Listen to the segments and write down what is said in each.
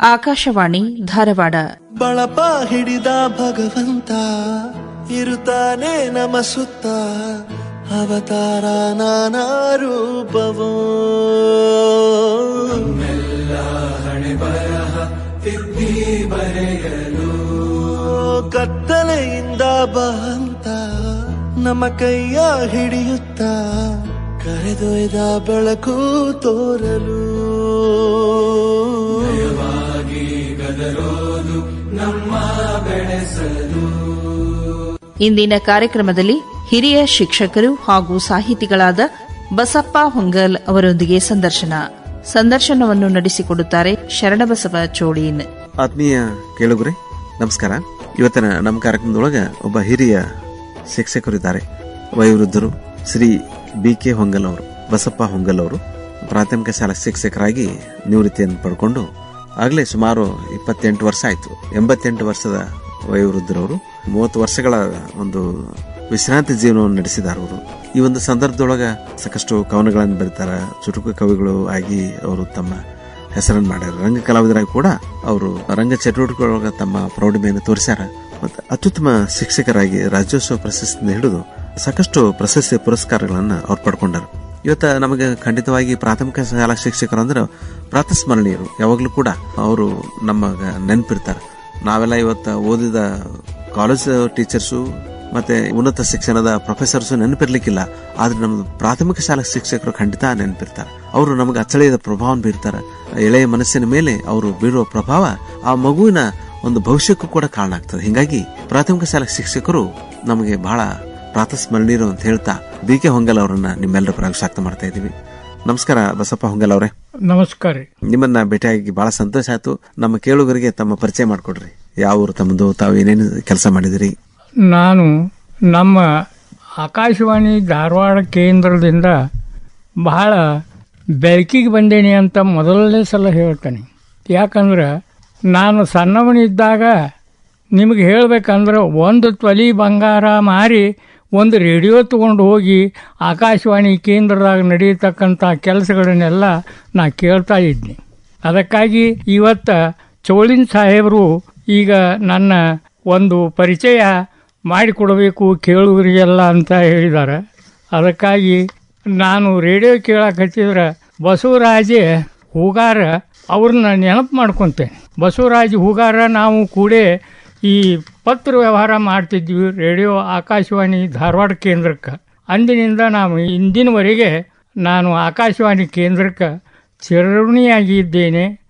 ಆಕಾಶವಾಣಿ ಧಾರವಾಡ. ಬಳಪ ಹಿಡಿದ ಭಗವಂತ ಇರುತ್ತಾನೆ ನಮ ಸುತ್ತ ಅವತಾರ ನಾನಾ ರೂಪವೋ. ಕತ್ತಲೆಯಿಂದ ಬಂತ ನಮ್ಮ ಕೈಯ ಹಿಡಿಯುತ್ತ ಕರೆದೊಯ್ದ ಬೆಳಕು ತೋರಲು. ಇಂದಿನ ಕಾರ್ಯಕ್ರಮದಲ್ಲಿ ಹಿರಿಯ ಶಿಕ್ಷಕರು ಹಾಗೂ ಸಾಹಿತಿಗಳಾದ ಬಸಪ್ಪ ಹೊಂಗಲ್ ಅವರೊಂದಿಗೆ ಸಂದರ್ಶನ. ಸಂದರ್ಶನವನ್ನು ನಡೆಸಿಕೊಡುತ್ತಾರೆ ಶರಣಬಸವ ಚೋಳೀನ್. ಆತ್ಮೀಯ ಕೇಳುಗರೆ ನಮಸ್ಕಾರ. ಇವತ್ತಿನ ನಮ್ಮ ಕಾರ್ಯಕ್ರಮದೊಳಗ ಒಬ್ಬ ಹಿರಿಯ ಶಿಕ್ಷಕರಿದ್ದಾರೆ. ವಯೋವೃದ್ಧರು ಶ್ರೀ ಬಿ ಕೆ ಹೊಂಗಲ್ ಅವರು ಬಸಪ್ಪ ಹೊಂಗಲ್ ಅವರು ಪ್ರಾಥಮಿಕ ಶಾಲಾ ಶಿಕ್ಷಕರಾಗಿ ನಿವೃತ್ತಿಯನ್ನು ಪಡ್ಕೊಂಡು ಆಗಲೇ ಸುಮಾರು ಇಪ್ಪತ್ತೆಂಟು ವರ್ಷ ಆಯಿತು. ಎಂಬತ್ತೆಂಟು ವರ್ಷದ ವಯೋವೃದ್ಧರವರು ಮೂವತ್ತು ವರ್ಷಗಳ ಒಂದು ವಿಶ್ರಾಂತಿ ಜೀವನವನ್ನು ನಡೆಸಿದ್ದಾರೆ ಅವರು. ಈ ಒಂದು ಸಂದರ್ಭದೊಳಗೆ ಸಾಕಷ್ಟು ಕವನಗಳನ್ನು ಬರೀತಾರ. ಚುಟುಕು ಕವಿಗಳು ಆಗಿ ಅವರು ತಮ್ಮ ಹೆಸರನ್ನು ಮಾಡ್ಯಾರ. ರಂಗ ಕಲಾವಿದರಾಗಿ ಕೂಡ ಅವರು ರಂಗ ಚಟುವಟಿಕೆಗಳೊಳಗೆ ತಮ್ಮ ಪ್ರೌಢಿಮೆಯನ್ನು ತೋರಿಸ್ಯಾರ. ಮತ್ತು ಅತ್ಯುತ್ತಮ ಶಿಕ್ಷಕರಾಗಿ ರಾಜ್ಯೋತ್ಸವ ಪ್ರಶಸ್ತಿಯಿಂದ ಹಿಡಿದು ಸಾಕಷ್ಟು ಪ್ರಶಸ್ತಿ ಪುರಸ್ಕಾರಗಳನ್ನು ಅವ್ರು ಪಡ್ಕೊಂಡಾರ. ಇವತ್ತ ನಮಗೆ ಖಂಡಿತವಾಗಿ ಪ್ರಾಥಮಿಕ ಶಾಲಾ ಶಿಕ್ಷಕರು ಅಂದ್ರೆ ಪ್ರಾತಸ್ಮರಣೀಯರು. ಯಾವಾಗಲೂ ಕೂಡ ಅವರು ನಮ್ಮ ನೆನಪಿರ್ತಾರೆ. ನಾವೆಲ್ಲ ಇವತ್ತು ಓದಿದ ಕಾಲೇಜ್ ಟೀಚರ್ಸು ಮತ್ತೆ ಉನ್ನತ ಶಿಕ್ಷಣದ ಪ್ರೊಫೆಸರ್ಸ್ ನೆನಪಿರ್ಲಿಕ್ಕಿಲ್ಲ. ಆದ್ರೆ ನಮ್ದು ಪ್ರಾಥಮಿಕ ಶಾಲಾ ಶಿಕ್ಷಕರು ಖಂಡಿತ ನೆನಪಿರ್ತಾರೆ. ಅವರು ನಮಗೆ ಅಚ್ಚಳಿಯದ ಪ್ರಭಾವ ಬೀರ್ತಾರೆ. ಎಳೆಯ ಮನಸ್ಸಿನ ಮೇಲೆ ಅವರು ಬೀರುವ ಪ್ರಭಾವ ಆ ಮಗುವಿನ ಒಂದು ಭವಿಷ್ಯಕ್ಕೂ ಕೂಡ ಕಾರಣ ಆಗ್ತದೆ. ಹಿಂಗಾಗಿ ಪ್ರಾಥಮಿಕ ಶಾಲಾ ಶಿಕ್ಷಕರು ನಮಗೆ ಬಹಳ ಪ್ರಾತಸ್ಮರಣೀಯರು ಅಂತ ಹೇಳ್ತಾ ಬಿ ಕೆ ಹೊಂಗಲ್ ಅವರನ್ನ ನಿಮ್ಮೆಲ್ಲರ ಪರವಾಗಿ ಸ್ವಾಗತ ಮಾಡ್ತಾ ಇದ್ದೀವಿ. ನಮಸ್ಕಾರ ಬಸಪ್ಪ ಹೊಂಗಲ್ ಅವರೇ. ನಮಸ್ಕಾರ ನಿಮ್ಮನ್ನ ಭೇಟಿಯಾಗಿ ಬಹಳ ಸಂತೋಷ ಆಯ್ತು. ನಮ್ಮ ಕೇಳುಗರಿಗೆ ತಮ್ಮ ಪರಿಚಯ ಮಾಡಿಕೊಡ್ರಿ. ಯಾವ ಊರು ತಮ್ಮದು ತಾವು ಏನೇನು ಕೆಲಸ ಮಾಡಿದಿರಿ? ನಾನು ನಮ್ಮ ಆಕಾಶವಾಣಿ ಧಾರವಾಡ ಕೇಂದ್ರದಿಂದ ಬಹಳ ಬೆಳಕಿಗೆ ಬಂದೇನೆ ಅಂತ ಮೊದಲನೇ ಸಲ ಹೇಳ್ತೇನೆ. ಯಾಕಂದ್ರೆ ನಾನು ಸಣ್ಣವನಿದ್ದಾಗ ನಿಮಗೆ ಹೇಳಬೇಕಂದ್ರೆ ಒಂದು ತೊಲಿ ಬಂಗಾರ ಮಾರಿ ಒಂದು ರೇಡಿಯೋ ತೊಗೊಂಡು ಹೋಗಿ ಆಕಾಶವಾಣಿ ಕೇಂದ್ರದಾಗ ನಡೆಯತಕ್ಕಂಥ ಕೆಲಸಗಳನ್ನೆಲ್ಲ ನಾ ಕೇಳ್ತಾ ಇದ್ದೆ ಅದಕ್ಕಾಗಿ ಇವತ್ತು ಚೋಳಿನ್ ಸಾಹೇಬರು ಈಗ ನನ್ನ ಒಂದು ಪರಿಚಯ ಮಾಡಿಕೊಡಬೇಕು ಕೇಳುಗರಿಗೆಲ್ಲ ಅಂತ ಹೇಳಿದ್ದಾರೆ ಅದಕ್ಕಾಗಿ ನಾನು ರೇಡಿಯೋ ಕೇಳಕ್ಕೆ ಹಚ್ಚಿದ್ರೆ ಬಸವರಾಜೆ ಹೂಗಾರ ಅವ್ರನ್ನ ನೆನಪು ಮಾಡ್ಕೊತೇನೆ. ಬಸವರಾಜ ಹೂಗಾರ ನಾವು ಕೂಡ ಈ ಪತ್ರ ವ್ಯವಹಾರ ಮಾಡ್ತಿದ್ವಿ, ರೇಡಿಯೋ, ಆಕಾಶವಾಣಿ, ಧಾರವಾಡ ಕೇಂದ್ರಕ್ಕೆ. ಅಂದಿನಿಂದ ನಾವು ಇಂದಿನವರೆಗೆ ನಾನು ಆಕಾಶವಾಣಿ ಕೇಂದ್ರಕ್ಕೆ ಚಿರಋಣಿಯಾಗಿದ್ದೇನೆ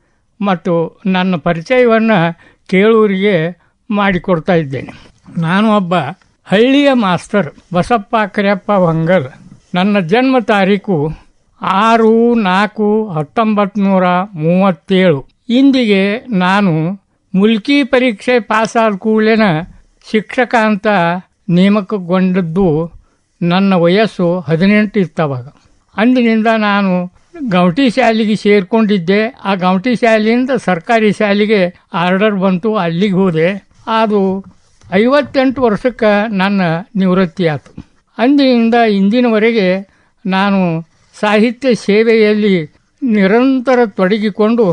ಮತ್ತು ನನ್ನ ಪರಿಚಯವನ್ನು ಕೇಳುವರಿಗೆ ಮಾಡಿಕೊಡ್ತಾ ಇದ್ದೇನೆ. ನಾನು ಒಬ್ಬ ಹಳ್ಳಿಯ ಮಾಸ್ತರ್ ಬಸಪ್ಪ ಕರಿಯಪ್ಪ ಹೊಂಗಲ್. ನನ್ನ ಜನ್ಮ ತಾರೀಕು ಆರು ನಾಲ್ಕು ಹತ್ತೊಂಬತ್ತು ನೂರ ಮೂವತ್ತೇಳು. ಇಂದಿಗೆ ನಾನು ಮುಲ್ಕಿ ಪರೀಕ್ಷೆ ಪಾಸಾದ ಕೂಡಲೇ ಶಿಕ್ಷಕ ಅಂತ ನೇಮಕಗೊಂಡದ್ದು ನನ್ನ ವಯಸ್ಸು ಹದಿನೆಂಟು ಇತ್ತವಾಗ ಅಂದಿನಿಂದ ನಾನು ಗೌಟಿ ಶಾಲೆಗೆ ಸೇರಿಕೊಂಡಿದ್ದೆ. ಆ ಗೌಟಿ ಶಾಲೆಯಿಂದ ಸರ್ಕಾರಿ ಶಾಲೆಗೆ ಆರ್ಡರ್ ಬಂತು, ಅಲ್ಲಿಗೆ ಹೋದೆ. ಅದು ಐವತ್ತೆಂಟು ವರ್ಷಕ್ಕೆ ನನ್ನ ನಿವೃತ್ತಿ ಆಯಿತು ಅಂದಿನಿಂದ ಇಂದಿನವರೆಗೆ ನಾನು ಸಾಹಿತ್ಯ ಸೇವೆಯಲ್ಲಿ ನಿರಂತರ ತೊಡಗಿಕೊಂಡು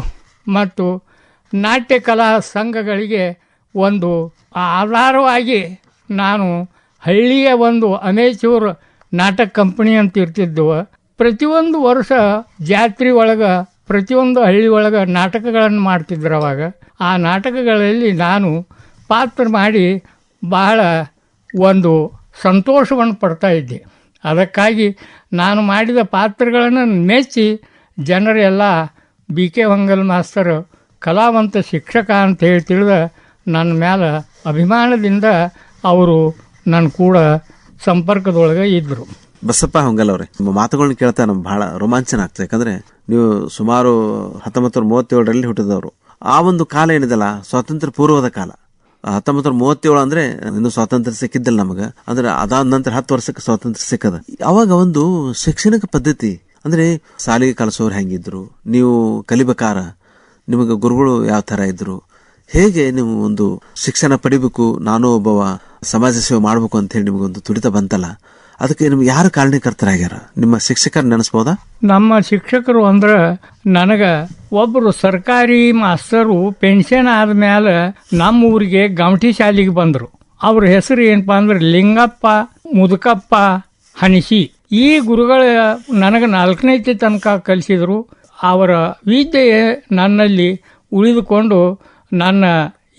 ಮತ್ತು ನಾಟ್ಯ ಕಲಾ ಸಂಘಗಳಿಗೆ ಒಂದು ಆಧಾರವಾಗಿ ನಾನು ಹಳ್ಳಿಯ ಒಂದು ಅಮೇಚೂರ್ ನಾಟಕ ಕಂಪನಿ ಅಂತ ಇರ್ತಿದ್ದವು ಪ್ರತಿಯೊಂದು ವರ್ಷ ಜಾತ್ರೆ ಒಳಗೆ, ಪ್ರತಿಯೊಂದು ಹಳ್ಳಿ ಒಳಗೆ ನಾಟಕಗಳನ್ನು ಮಾಡ್ತಿದ್ರು ಅವಾಗ. ಆ ನಾಟಕಗಳಲ್ಲಿ ನಾನು ಪಾತ್ರ ಮಾಡಿ ಬಹಳ ಒಂದು ಸಂತೋಷವನ್ನು ಪಡ್ತಾ ಇದ್ದೆ. ಅದಕ್ಕಾಗಿ ನಾನು ಮಾಡಿದ ಪಾತ್ರಗಳನ್ನು ಮೆಚ್ಚಿ ಜನರೆಲ್ಲ ಬಿ ಕೆ ಹೊಂಗಲ್ ಮಾಸ್ತರ್ ಕಲಾವಂತ ಶಿಕ್ಷಕ ಅಂತ ಹೇಳಿ ತಿಳಿದ ನನ್ನ ಮೇಲೆ ಅಭಿಮಾನದಿಂದ ಅವರು ನನ್ನ ಕೂಡ ಸಂಪರ್ಕದೊಳಗೆ ಇದ್ದರು ಬಸಪ್ಪ ಹೊಂಗಲ್ ಅವ್ರೆ, ನಿಮ್ಮ ಮಾತುಗಳನ್ನ ಕೇಳ್ತಾ ನಮ್ಗೆ ಬಹಳ ರೋಮಾಂಚನ ಆಗ್ತದೆ. ಯಾಕಂದ್ರೆ ನೀವು ಸುಮಾರು ಹತ್ತೊಂಬತ್ತು ನೂರ ಮೂವತ್ತೇಳರಲ್ಲಿ ಹುಟ್ಟಿದವರು. ಆ ಒಂದು ಕಾಲ ಏನಿದೆಲ್ಲ? ಸ್ವಾತಂತ್ರ್ಯ ಪೂರ್ವದ ಕಾಲ. ಹತ್ತೊಂಬತ್ತು ನೂರ ಮೂವತ್ತೇಳು ಅಂದ್ರೆ ಇನ್ನು ಸ್ವಾತಂತ್ರ್ಯ ಸಿಕ್ಕಿದ್ದಿಲ್ಲ ನಮಗೆ. ಅಂದ್ರೆ ಅದಾದ ನಂತರ ಹತ್ತು ವರ್ಷಕ್ಕೆ ಸ್ವಾತಂತ್ರ್ಯ ಸಿಕ್ಕದ. ಅವಾಗ ಒಂದು ಶೈಕ್ಷಣಿಕ ಪದ್ಧತಿ, ಅಂದ್ರೆ ಸಾಲಿಗೆ ಕಲಿಸೋರು ಹೆಂಗಿದ್ರು, ನೀವು ಕಲಿಬೇಕಾರ ನಿಮಗೆ ಗುರುಗಳು ಯಾವ ತರ ಇದ್ರು? ಹೇಗೆ ನೀವು ಒಂದು ಶಿಕ್ಷಣ ಪಡಿಬೇಕು, ನಾನು ಒಬ್ಬವ ಸಮಾಜ ಸೇವೆ ಮಾಡಬೇಕು ಅಂತ ಹೇಳಿ ನಿಮಗೊಂದು ತುಡಿತ ಬಂತಲ್ಲ? ಅದಕ್ಕೆ ನಿಮ್ಗೆ ಯಾರು ಕಾರಣೀಕರ್ತರಾಗ್ಯಾರ? ನಿಮ್ಮ ಶಿಕ್ಷಕರು ನೆನೆಸ್ಬೋದಾ? ನಮ್ಮ ಶಿಕ್ಷಕರು ಅಂದ್ರೆ ನನಗೆ ಒಬ್ಬರು ಸರ್ಕಾರಿ ಮಾಸ್ತರು ಪೆನ್ಷನ್ ಆದ್ಮೇಲೆ ನಮ್ಮ ಊರಿಗೆ ಗಮಟಿ ಶಾಲೆಗೆ ಬಂದರು. ಅವ್ರ ಹೆಸರು ಏನಪ್ಪ ಅಂದ್ರೆ ಲಿಂಗಪ್ಪ, ಮುದುಕಪ್ಪ ಹನಿಸಿ ಈ ಗುರುಗಳ ನನಗೆ ನಾಲ್ಕನೇ ತನಕ ಕಲಿಸಿದರು. ಅವರ ವಿದ್ಯೆ ನನ್ನಲ್ಲಿ ಉಳಿದುಕೊಂಡು ನನ್ನ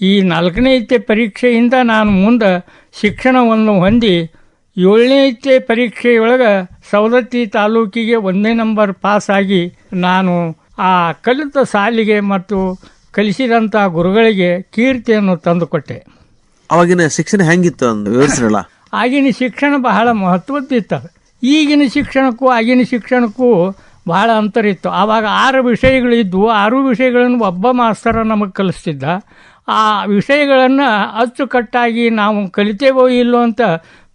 ಈ ನಾಲ್ಕನೇತೆ ಪರೀಕ್ಷೆಯಿಂದ ನಾನು ಮುಂದೆ ಶಿಕ್ಷಣವನ್ನು ಹೊಂದಿ ಏಳನೇ ಪರೀಕ್ಷೆಯೊಳಗೆ ಸವದತ್ತಿ ತಾಲೂಕಿಗೆ ಒಂದೇ ನಂಬರ್ ಪಾಸಾಗಿ ಆಗಿ ನಾನು ಆ ಕಲಿತ ಸಾಲಿಗೆ ಮತ್ತು ಕಲಿಸಿದಂಥ ಗುರುಗಳಿಗೆ ಕೀರ್ತಿಯನ್ನು ತಂದುಕೊಟ್ಟೆ. ಅವಾಗಿನ ಶಿಕ್ಷಣ ಹೆಂಗಿತ್ತು ವಿವರಿಸ್ರಲ್ಲ? ಆಗಿನ ಶಿಕ್ಷಣ ಬಹಳ ಮಹತ್ವದ್ದಿತ್ತು. ಈಗಿನ ಶಿಕ್ಷಣಕ್ಕೂ ಆಗಿನ ಶಿಕ್ಷಣಕ್ಕೂ ಬಹಳ ಅಂತರ ಇತ್ತು. ಆವಾಗ ಆರು ವಿಷಯಗಳಿದ್ವು ಆರು ವಿಷಯಗಳನ್ನು ಒಬ್ಬ ಮಾಸ್ತರ ನಮಗೆ ಕಲಿಸ್ತಿದ್ದ. ಆ ವಿಷಯಗಳನ್ನು ಅಚ್ಚುಕಟ್ಟಾಗಿ ನಾವು ಕಲಿತೇವೋ ಇಲ್ಲೋ ಅಂತ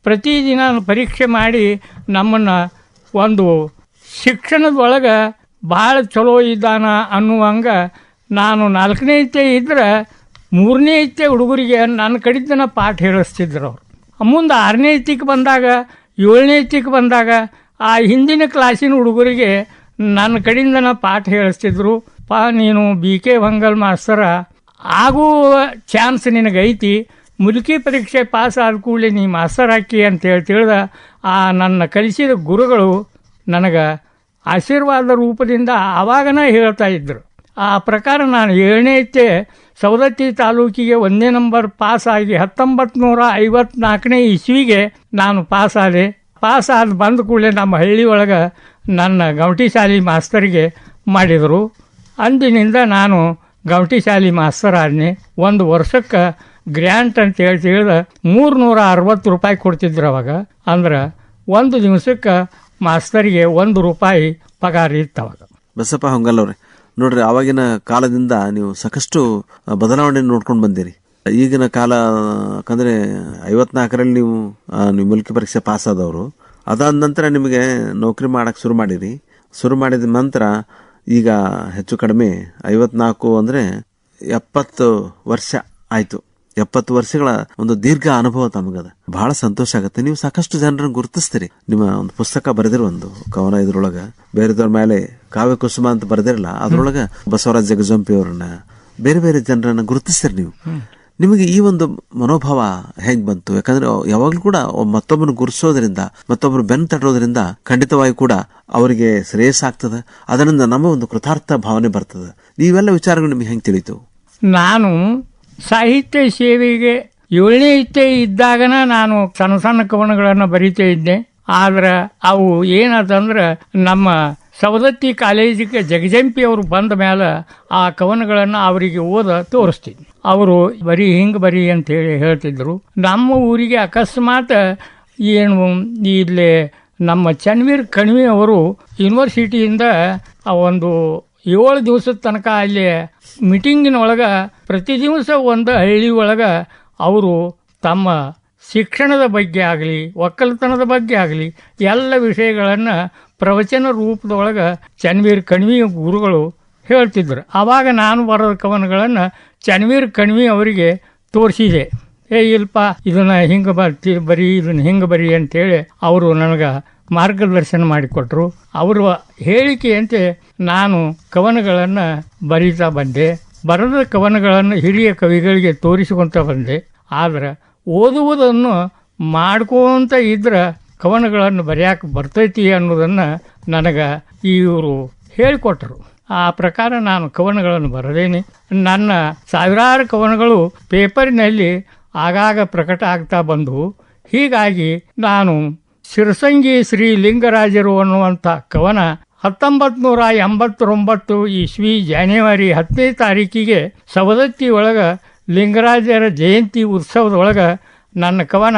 ಪ್ರತಿದಿನ ಪರೀಕ್ಷೆ ಮಾಡಿ ನಮ್ಮನ್ನು ಒಂದು ಶಿಕ್ಷಣದೊಳಗೆ ಭಾಳ ಚಲೋ ಇದ್ದಾನ ಅನ್ನುವಂಗ ನಾನು ನಾಲ್ಕನೇ ಇತ್ತೆ ಇದ್ರೆ ಮೂರನೇ ಇತ್ತೆ ಹುಡುಗರಿಗೆ ನನ್ನ ಕಡಿತನ ಪಾಠ ಹೇಳಿಸ್ತಿದ್ರು ಅವರು. ಮುಂದೆ ಆರನೇ ಇತ್ತಿಗೆ ಬಂದಾಗ, ಏಳನೇ ಇತ್ತಿಗೆ ಬಂದಾಗ ಆ ಹಿಂದಿನ ಕ್ಲಾಸಿನ ಹುಡುಗರಿಗೆ ನನ್ನ ಕಡೆಯಿಂದನ ಪಾಠ ಹೇಳಿಸ್ತಿದ್ರು, ಪಾ, ನೀನು ಬಿ ಕೆ ಹೊಂಗಲ್ ಮಾಸ್ತರ ಆಗುವ ಚಾನ್ಸ್ ನಿನಗೈತಿ. ಮುಲ್ಕಿ ಪರೀಕ್ಷೆ ಪಾಸ್ ಆದ ಕೂಡಲೇ ನೀ ಮಾಸ್ತರ್ ಹಾಕಿ ಅಂತೇಳಿ ತಿಳಿದ, ಆ ನನ್ನ ಕಲಿಸಿದ ಗುರುಗಳು ನನಗೆ ಆಶೀರ್ವಾದ ರೂಪದಿಂದ ಆವಾಗನೇ ಹೇಳ್ತಾ ಇದ್ದರು ಆ ಪ್ರಕಾರ ನಾನು ಏಳನೇ ಇತ್ತೆ ಸವದತ್ತಿ ತಾಲೂಕಿಗೆ ಒಂದೇ ನಂಬರ್ ಪಾಸ್ ಆಗಿ ಹತ್ತೊಂಬತ್ತು ನೂರ ಐವತ್ನಾಲ್ಕನೇ ಇಸ್ವಿಗೆ ನಾನು ಪಾಸ್ ಆದೆ. ಪಾಸ್ ಆದ ಬಂದ ಕೂಡಲೇ ನಮ್ಮ ಹಳ್ಳಿ ಒಳಗೆ ನನ್ನ ಗೌಟಿ ಶಾಲಿ ಮಾಸ್ತರಿಗೆ ಮಾಡಿದರು. ಅಂದಿನಿಂದ ನಾನು ಗೌಟಿ ಶಾಲಿ ಮಾಸ್ತರ್ ಆದ್ನಿ ಒಂದು ವರ್ಷಕ್ಕೆ ಗ್ರ್ಯಾಂಟ್ ಅಂತ ಹೇಳಿ ತಿಳಿದ ಮೂರ್ನೂರ ಅರವತ್ತು ರೂಪಾಯಿ ಕೊಡ್ತಿದ್ರು ಅವಾಗ. ಅಂದ್ರೆ ಒಂದು ದಿವಸಕ್ಕೆ ಮಾಸ್ತರಿಗೆ ಒಂದು ರೂಪಾಯಿ ಪಗಾರ ಇತ್ತು ಅವಾಗ. ಬಸಪ್ಪ ಹೊಂಗಲ್ ಅವ್ರೆ. ನೋಡ್ರಿ, ಆವಾಗಿನ ಕಾಲದಿಂದ ನೀವು ಸಾಕಷ್ಟು ಬದಲಾವಣೆ ನೋಡ್ಕೊಂಡು ಬಂದಿರಿ. ಈಗಿನ ಕಾಲ ಯಾಕಂದ್ರೆ ಐವತ್ನಾಲ್ಕರಲ್ಲಿ ನೀವು ನೀವು ಮುಲ್ಕಿ ಪರೀಕ್ಷೆ ಪಾಸ್ ಆದವರು. ಅದಾದ ನಂತರ ನಿಮಗೆ ನೌಕರಿ ಮಾಡೋಕ್ಕೆ ಶುರು ಮಾಡಿರಿ. ಶುರು ಮಾಡಿದ ನಂತರ ಈಗ ಹೆಚ್ಚು ಕಡಿಮೆ ಐವತ್ನಾಲ್ಕು ಅಂದರೆ ಎಪ್ಪತ್ತು ವರ್ಷ ಆಯಿತು. ಎಪ್ಪತ್ತು ವರ್ಷಗಳ ಒಂದು ದೀರ್ಘ ಅನುಭವ ತಮಗದ. ಬಹಳ ಸಂತೋಷ ಆಗುತ್ತೆ. ನೀವು ಸಾಕಷ್ಟು ಜನರನ್ನು ಗುರುತಿಸ್ತೀರಿ. ನಿಮ್ಮ ಒಂದು ಪುಸ್ತಕ ಬರೆದಿರೋ ಒಂದು ಕವನ ಇದ್ರೊಳಗ. ಬೇರೆದವ್ರ ಮೇಲೆ ಕಾವ್ಯ ಕುಸುಮ ಅಂತ ಬರೆದಿರಲ್ಲ, ಅದರೊಳಗೆ ಬಸವರಾಜ್ ಜಗಜಂಪಿ ಅವ್ರನ್ನ ಬೇರೆ ಬೇರೆ ಜನರನ್ನ ಗುರುತಿಸ್ತೀರಿ ನೀವು. ನಿಮಗೆ ಈ ಒಂದು ಮನೋಭಾವ ಹೇಗೆ ಬಂತು? ಯಾಕಂದ್ರೆ ಯಾವಾಗ್ಲೂ ಕೂಡ ಮತ್ತೊಬ್ಬನ ಗುರುಸೋದ್ರಿಂದ, ಮತ್ತೊಬ್ಬರು ಬೆನ್ನು ತಟ್ಟೋದ್ರಿಂದ ಖಂಡಿತವಾಗಿ ಕೂಡ ಅವರಿಗೆ ಶ್ರೇಯಸ್ಸಾಗ್ತದೆ ಅದರಿಂದ ನಮ್ಮ ಒಂದು ಕೃತಾರ್ಥ ಭಾವನೆ ಬರ್ತದೆ. ಇವೆಲ್ಲ ವಿಚಾರಗಳು ನಿಮಗೆ ಹೆಂಗೆ ತಿಳಿತು? ನಾನು ಸಾಹಿತ್ಯ ಸೇವೆಗೆ ಏಳನೇ ಇದ್ದಾಗನ ನಾನು ಸಣ್ಣ ಸಣ್ಣ ಕವನಗಳನ್ನು ಬರೀತಾ ಇದ್ದೆ. ಆದ್ರೆ ಅವು ಏನಂತಂದ್ರೆ ನಮ್ಮ ಸವದತ್ತಿ ಕಾಲೇಜಿಗೆ ಜಗಜಂಪಿ ಅವರು ಬಂದ ಮೇಲೆ ಆ ಕವನಗಳನ್ನು ಅವರಿಗೆ ಓದ ತೋರಿಸ್ತಿದ್ದೆ ಅವರು ಬರೀ ಹಿಂಗೆ ಬರೀ ಅಂತ ಹೇಳಿ ಹೇಳ್ತಿದ್ರು. ನಮ್ಮ ಊರಿಗೆ ಅಕಸ್ಮಾತ್ ಏನು ಇಲ್ಲಿ ನಮ್ಮ ಚನ್ವೀರ್ ಕಣ್ವಿ ಅವರು ಯೂನಿವರ್ಸಿಟಿಯಿಂದ ಒಂದು ಏಳು ದಿವಸದ ತನಕ ಅಲ್ಲಿ ಮೀಟಿಂಗಿನೊಳಗೆ ಪ್ರತಿ ದಿವಸ ಒಂದು ಹಳ್ಳಿ ಒಳಗೆ ಅವರು ತಮ್ಮ ಶಿಕ್ಷಣದ ಬಗ್ಗೆ ಆಗಲಿ, ಒಕ್ಕಲತನದ ಬಗ್ಗೆ ಆಗಲಿ ಎಲ್ಲ ವಿಷಯಗಳನ್ನು ಪ್ರವಚನ ರೂಪದೊಳಗೆ ಚನ್ವೀರ್ ಕಣ್ವಿ ಗುರುಗಳು ಹೇಳ್ತಿದ್ರು. ಆವಾಗ ನಾನು ಬರೋದ ಕವನಗಳನ್ನು ಚನ್ವೀರ್ ಕಣ್ವಿ ಅವರಿಗೆ ತೋರಿಸಿದೆ. ಏ, ಇಲ್ಪ, ಇದನ್ನ ಹಿಂಗೆ ಬರ್ತಿ, ಬರೀ, ಇದನ್ನ ಹಿಂಗೆ ಬರಿ ಅಂತೇಳಿ ಅವರು ನನಗೆ ಮಾರ್ಗದರ್ಶನ ಮಾಡಿಕೊಟ್ರು. ಅವರ ಹೇಳಿಕೆಯಂತೆ ನಾನು ಕವನಗಳನ್ನು ಬರೀತಾ ಬಂದೆ. ಬರೆದ ಕವನಗಳನ್ನು ಹಿರಿಯ ಕವಿಗಳಿಗೆ ತೋರಿಸಿಕೊಂತ ಬಂದೆ. ಆದ್ರೆ ಓದುವುದನ್ನು ಮಾಡ್ಕೊಂತ ಇದ್ರೆ ಕವನಗಳನ್ನು ಬರೆಯಕ್ಕೆ ಬರ್ತೈತಿ ಅನ್ನೋದನ್ನು ನನಗೆ ಇವರು ಹೇಳಿಕೊಟ್ರು. ಆ ಪ್ರಕಾರ ನಾನು ಕವನಗಳನ್ನು ಬರೆದೇನೆ. ನನ್ನ ಸಾವಿರಾರು ಕವನಗಳು ಪೇಪರಿನಲ್ಲಿ ಆಗಾಗ ಪ್ರಕಟ ಆಗ್ತಾ ಬಂದವು ಹೀಗಾಗಿ ನಾನು ಶಿರಸಂಗಿ ಶ್ರೀ ಲಿಂಗರಾಜರು ಅನ್ನುವಂಥ ಕವನ ಹತ್ತೊಂಬತ್ತು ನೂರ ಎಂಬತ್ತೊಂಬತ್ತು ಇಸ್ವಿ ಜಾನುವರಿ ಹತ್ತನೇ ತಾರೀಕಿಗೆ ಸವದತ್ತಿ ಒಳಗೆ ಲಿಂಗರಾಜರ ಜಯಂತಿ ಉತ್ಸವದೊಳಗೆ ನನ್ನ ಕವನ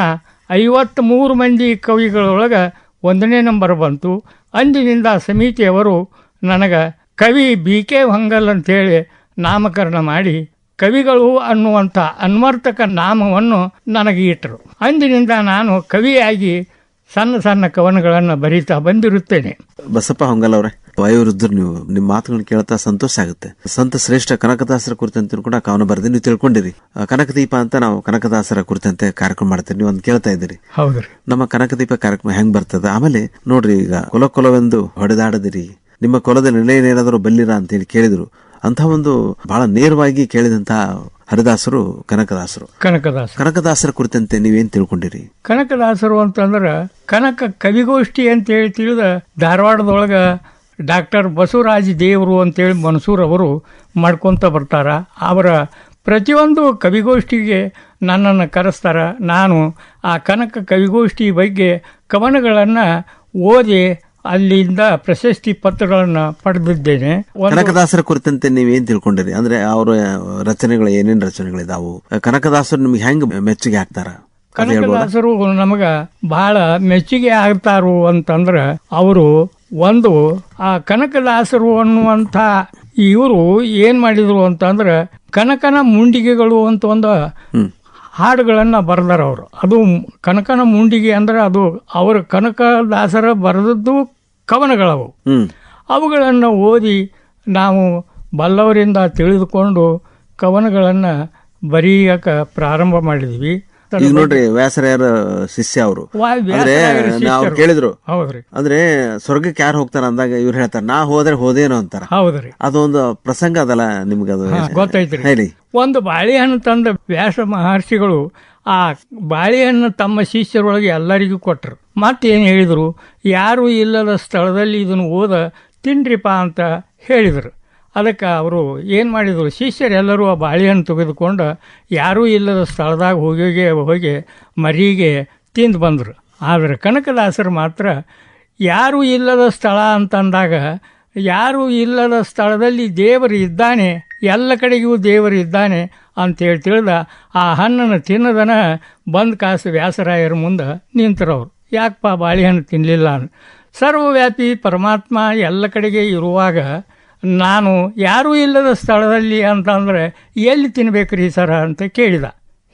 ಐವತ್ತ್ಮೂರು ಮಂದಿ ಕವಿಗಳೊಳಗೆ ಒಂದನೇ ನಂಬರ್ ಬಂತು. ಅಂದಿನಿಂದ ಸಮಿತಿಯವರು ನನಗೆ, ಕವಿ ಬಿ ಕೆ ಹೊಂಗಲ್ ಅಂತೇಳಿ ನಾಮಕರಣ ಮಾಡಿ, ಕವಿಗಳು ಅನ್ನುವಂಥ ಅನ್ವರ್ಥಕ ನಾಮವನ್ನು ನನಗೆ ಇಟ್ಟರು ಅಂದಿನಿಂದ ನಾನು ಕವಿಯಾಗಿ ಸಣ್ಣ ಸಣ್ಣ ಕವನಗಳನ್ನು ಬರೀತಾ ಬಂದಿರುತ್ತೇನೆ. ಬಸಪ್ಪ ಹೊಂಗಲ್ ಅವರೇ ವಯೋವೃದ್ಧರು ನೀವು ನಿಮ್ಮ ಮಾತುಗಳನ್ನು ಕೇಳ್ತಾ ಸಂತೋಷ ಆಗುತ್ತೆ. ಸಂತ ಶ್ರೇಷ್ಠ ಕನಕದಾಸರ ಕುರಿತಂತೆ ಕೂಡ ಕವನ ಬರೆದು ನೀವು ತಿಳ್ಕೊಂಡಿರಿ. ಕನಕದೀಪ ಅಂತ ನಾವು ಕನಕದಾಸರ ಕುರಿತಂತೆ ಕಾರ್ಯಕ್ರಮ ಮಾಡ್ತೇವೆ ನೀವು ಒಂದು ಕೇಳ್ತಾ ಇದ್ದೀರಿ. ಹೌದ್ರಿ ನಮ್ಮ ಕನಕದೀಪ ಕಾರ್ಯಕ್ರಮ ಹೆಂಗ್ ಬರ್ತದ? ಆಮೇಲೆ ನೋಡ್ರಿ ಈಗ ಕೊಲ ಕೊಲವೆಂದು ಹೊಡೆದಾಡದಿರಿ. ನಿಮ್ಮ ಕೊಲದ ನೆಲೆಯನ್ನೇನಾದರೂ ಬಲ್ಲಿರ ಅಂತ ಹೇಳಿ ಕೇಳಿದ್ರು. ಅಂತ ಒಂದು ಬಹಳ ನೇರವಾಗಿ ಕೇಳಿದಂತ ಹರಿದಾಸರು ಕನಕದಾಸರು. ಕನಕದಾಸ ಕನಕದಾಸರ ಕುರಿತಂತೆ ನೀವೇನ್ ತಿಳ್ಕೊಂಡಿರಿ? ಕನಕದಾಸರು ಅಂತಂದ್ರೆ ಕನಕ ಕವಿಗೋಷ್ಠಿ ಅಂತೇಳಿ ತಿಳಿದ ಧಾರವಾಡದೊಳಗ ಡಾಕ್ಟರ್ ಬಸವರಾಜ ದೇವರು ಅಂತೇಳಿ ಮನ್ಸೂರ್ ಅವರು ಮಾಡ್ಕೊಂತ ಬರ್ತಾರ. ಅವರ ಪ್ರತಿಯೊಂದು ಕವಿಗೋಷ್ಠಿಗೆ ನನ್ನನ್ನು ಕರೆಸ್ತಾರ. ನಾನು ಆ ಕನಕ ಕವಿಗೋಷ್ಠಿ ಬಗ್ಗೆ ಕವನಗಳನ್ನು ಓದಿ ಅಲ್ಲಿಂದ ಪ್ರಶಸ್ತಿ ಪತ್ರಗಳನ್ನು ಪಡೆದಿದ್ದೇನೆ. ಕನಕದಾಸರ ಕುರಿತಂತೆ ನೀವೇನ್ ತಿಳ್ಕೊಂಡಿರಿ? ಅಂದ್ರೆ ಅವರ ರಚನೆಗಳು ಏನೇನು ರಚನೆಗಳಿದಾವು? ಕನಕದಾಸರು ನಿಮ್ಗೆ ಹೆಂಗ್ ಮೆಚ್ಚುಗೆ ಆಗ್ತಾರ ಕನಕದಾಸರು ನಮಗ ಬಹಳ ಮೆಚ್ಚುಗೆ ಆಗ್ತಾರು ಅಂತಂದ್ರ ಅವರು ಒಂದು ಆ ಕನಕದಾಸರು ಅನ್ನುವಂಥ ಇವರು ಏನ್ ಮಾಡಿದ್ರು ಅಂತಂದ್ರೆ ಕನಕನ ಮುಂಡಿಗೆಗಳು ಅಂತ ಒಂದು ಹಾಡುಗಳನ್ನು ಹಾಡುಗಳನ್ನ ಬರೆದಾರ ಅವರು. ಅದು ಕನಕನ ಮುಂಡಿಗೆ ಅಂದ್ರೆ ಅದು ಅವರು ಕನಕದಾಸರ ಬರೆದದ್ದು ಕವನಗಳವು. ಅವುಗಳನ್ನು ಓದಿ ನಾವು ಬಲ್ಲವರಿಂದ ತಿಳಿದುಕೊಂಡು ಕವನಗಳನ್ನು ಬರೆಯಕ್ಕೆ ಪ್ರಾರಂಭ ಮಾಡಿದ್ವಿ. ಈಗ ನೋಡ್ರಿ ವ್ಯಾಸರಾಯರ ಶಿಷ್ಯ ಅವರು. ಅಂದ್ರೆ ನಾವು. ಕೇಳಿದ್ರು. ಹೌದ್ರಿ. ಅಂದ್ರೆ ಸ್ವರ್ಗಕ್ಕೆ ಯಾರು ಹೋಗ್ತಾರ ಅಂದಾಗ ಇವ್ರು ಹೇಳ್ತಾರ ನಾ ಹೋದ್ರೆ ಹೋದೇನೋ ಅಂತಾರ. ಹೌದ್ರಿ. ಅದೊಂದು ಪ್ರಸಂಗ ಅದಲ್ಲ ನಿಮ್ಗೆ ಅದು? ಗೊತ್ತೈತಿ ಗೊತ್ತೈತ್ರಿ ಹೇಳಿ. ಒಂದು ಬಾಳೆಹಣ್ಣು ತಂದ ವ್ಯಾಸ ಮಹರ್ಷಿಗಳು ಆ ಬಾಳೆಹಣ್ಣು ತಮ್ಮ ಶಿಷ್ಯರೊಳಗೆ ಎಲ್ಲರಿಗೂ ಕೊಟ್ಟರು ಮತ್ತೇನು ಹೇಳಿದರು? ಯಾರು ಇಲ್ಲದ ಸ್ಥಳದಲ್ಲಿ ಇದನ್ನು ಓದ ತಿನ್ರಿಪಾ ಅಂತ ಹೇಳಿದರು. ಅದಕ್ಕೆ ಅವರು ಏನು ಮಾಡಿದರು? ಶಿಷ್ಯರೆಲ್ಲರೂ ಆ ಬಾಳೆಹಣ್ಣು ತೆಗೆದುಕೊಂಡು ಯಾರೂ ಇಲ್ಲದ ಸ್ಥಳದಾಗ ಹೋಗಿ ಹೋಗಿ ಮರಿಗೆ ತಿಂದು ಬಂದರು. ಆದರೆ ಕನಕದಾಸರು ಮಾತ್ರ ಯಾರೂ ಇಲ್ಲದ ಸ್ಥಳ ಅಂತಂದಾಗ ಯಾರೂ ಇಲ್ಲದ ಸ್ಥಳದಲ್ಲಿ ದೇವರು ಇದ್ದಾನೆ, ಎಲ್ಲ ಕಡೆಗೂ ದೇವರು ಇದ್ದಾನೆ ಅಂತೇಳಿ ತಿಳಿದ ಆ ಹಣ್ಣನ್ನು ತಿನ್ನದನ ಬಂದ್ ಕಾಸು ವ್ಯಾಸರಾಯರ ಮುಂದೆ ನಿಂತರವ್ರು ಯಾಕಪ್ಪ ಬಾಳೆಹಣ್ಣು ತಿನ್ನಲಿಲ್ಲ ಸರ್ವವ್ಯಾಪಿ ಪರಮಾತ್ಮ ಎಲ್ಲ ಕಡೆಗೆ ಇರುವಾಗ ನಾನು ಯಾರೂ ಇಲ್ಲದ ಸ್ಥಳದಲ್ಲಿ ಅಂತಂದರೆ ಎಲ್ಲಿ ತಿನ್ಬೇಕ್ರಿ ಸರ ಅಂತ ಕೇಳಿದ.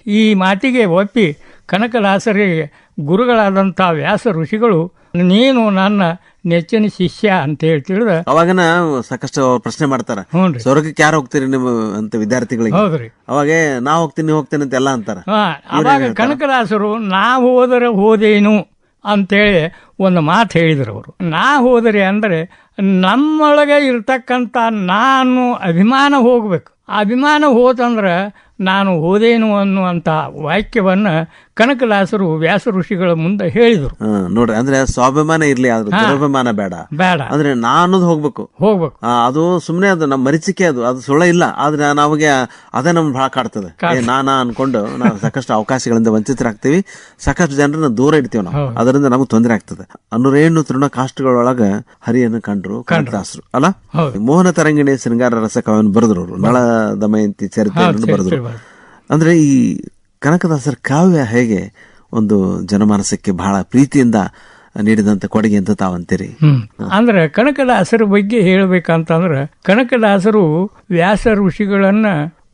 ಈ ಮಾತಿಗೆ ಒಪ್ಪಿ ಕನಕದಾಸರಿಗೆ ಗುರುಗಳಾದಂಥ ವ್ಯಾಸ ಋಷಿಗಳು ನೀನು ನನ್ನ ನೆಚ್ಚಿನ ಶಿಷ್ಯ ಅಂತ ಹೇಳಿ ತಿಳಿದ. ಅವಾಗನ ಸಾಕಷ್ಟು ಪ್ರಶ್ನೆ ಮಾಡ್ತಾರ. ಹ್ಞೂ ರೀ. ಸ್ವರ್ಗಕ್ಕೆ ಯಾರು ಹೋಗ್ತೀರಿ ನಿಮ್ಮ ಅಂತ ವಿದ್ಯಾರ್ಥಿಗಳಿಗೆ? ಹೌದ್ರಿ ಅವಾಗ ನಾ ಹೋಗ್ತೀನಿ ಹೋಗ್ತೇನೆ ಅಂತ ಎಲ್ಲ ಅಂತಾರ. ಹಾ ಅವಾಗ ಕನಕದಾಸರು ನಾ ಹೋದರೆ ಹೋದೇನು? ಅಂತೇಳಿ ಒಂದು ಮಾತು ಹೇಳಿದರು ಅವರು. ನಾ ಹೋದರೆ ಅಂದರೆ ನಮ್ಮೊಳಗೆ ಇರ್ತಕ್ಕಂಥ ನಾನು ಅಭಿಮಾನ ಹೋಗಬೇಕು. ಅಭಿಮಾನ ಹೋತಂದ್ರೆ ನಾನು ಹೋದೇನು ಅನ್ನುವಂಥ ವಾಕ್ಯವನ್ನು ಕನಕದಾಸರು ವ್ಯಾಸ ಋಷಿಗಳ ಮುಂದೆ ಹೇಳಿದರು. ನೋಡ್ರಿ ಅಂದ್ರೆ ಸ್ವಾಭಿಮಾನ ಇರ್ಲಿ ಆದ್ರೆ ದುರಭಿಮಾನ ಬೇಡ. ಬೇಡ. ಅಂದ್ರೆ ನಾನು ಅನ್ನೋದು ಹೋಗ್ಬೇಕು. ಹೋಗ್ಬೇಕು ಅದು ಸುಮ್ಮನೆ ಅದು ನಮ್ಮ ಮರಿಚಿಕೆ ಅದು ಅದು ಸುಳ್ಳ ಇಲ್ಲ ಆದ್ರೆ ನಮಗೆ ಅದೇ ನಮ್ಗೆ ಬಹಳ ಕಾಡ್ತದೆ. ನಾನಾ ಅನ್ಕೊಂಡು ನಾವು ಸಾಕಷ್ಟು ಅವಕಾಶಗಳಿಂದ ವಂಚಿತರಾಗ್ತೀವಿ ಸಾಕಷ್ಟು ಜನರನ್ನ ದೂರ ಇಡ್ತೀವಿ ನಾವು. ಅದರಿಂದ ನಮಗೆ ತೊಂದರೆ ಆಗ್ತದೆ. ಅನ್ನೂರೇನು ತೃಣ ಕಾಷ್ಟಗಳೊಳಗ ಹರಿಯನ್ನು ಕಂಡ್ರು ಕನಕದಾಸರು ಅಲ್ಲ? ಮೋಹನ ತರಂಗಿಣಿ ಶೃಂಗಾರ ರಸ ಕವನ ಬರೆದ್ರು ನಳ ದಮಯಂತಿ ಚರಿತ್ರೆ ಬರೆದ್ರು ಅಂದ್ರೆ ಈ ಕನಕದಾಸರ ಕಾವ್ಯ ಹೇಗೆ ಒಂದು ಜನಮಾನಸಕ್ಕೆ ಬಹಳ ಪ್ರೀತಿಯಿಂದ ನೀಡಿದಂತ ಕೊಡುಗೆ ಅಂತ ತಾವಂತೀರಿ? ಅಂದ್ರೆ ಕನಕದಾಸರ ಬಗ್ಗೆ ಹೇಳ್ಬೇಕಂತಂದ್ರೆ ಕನಕದಾಸರು ವ್ಯಾಸ ಋಷಿಗಳನ್ನ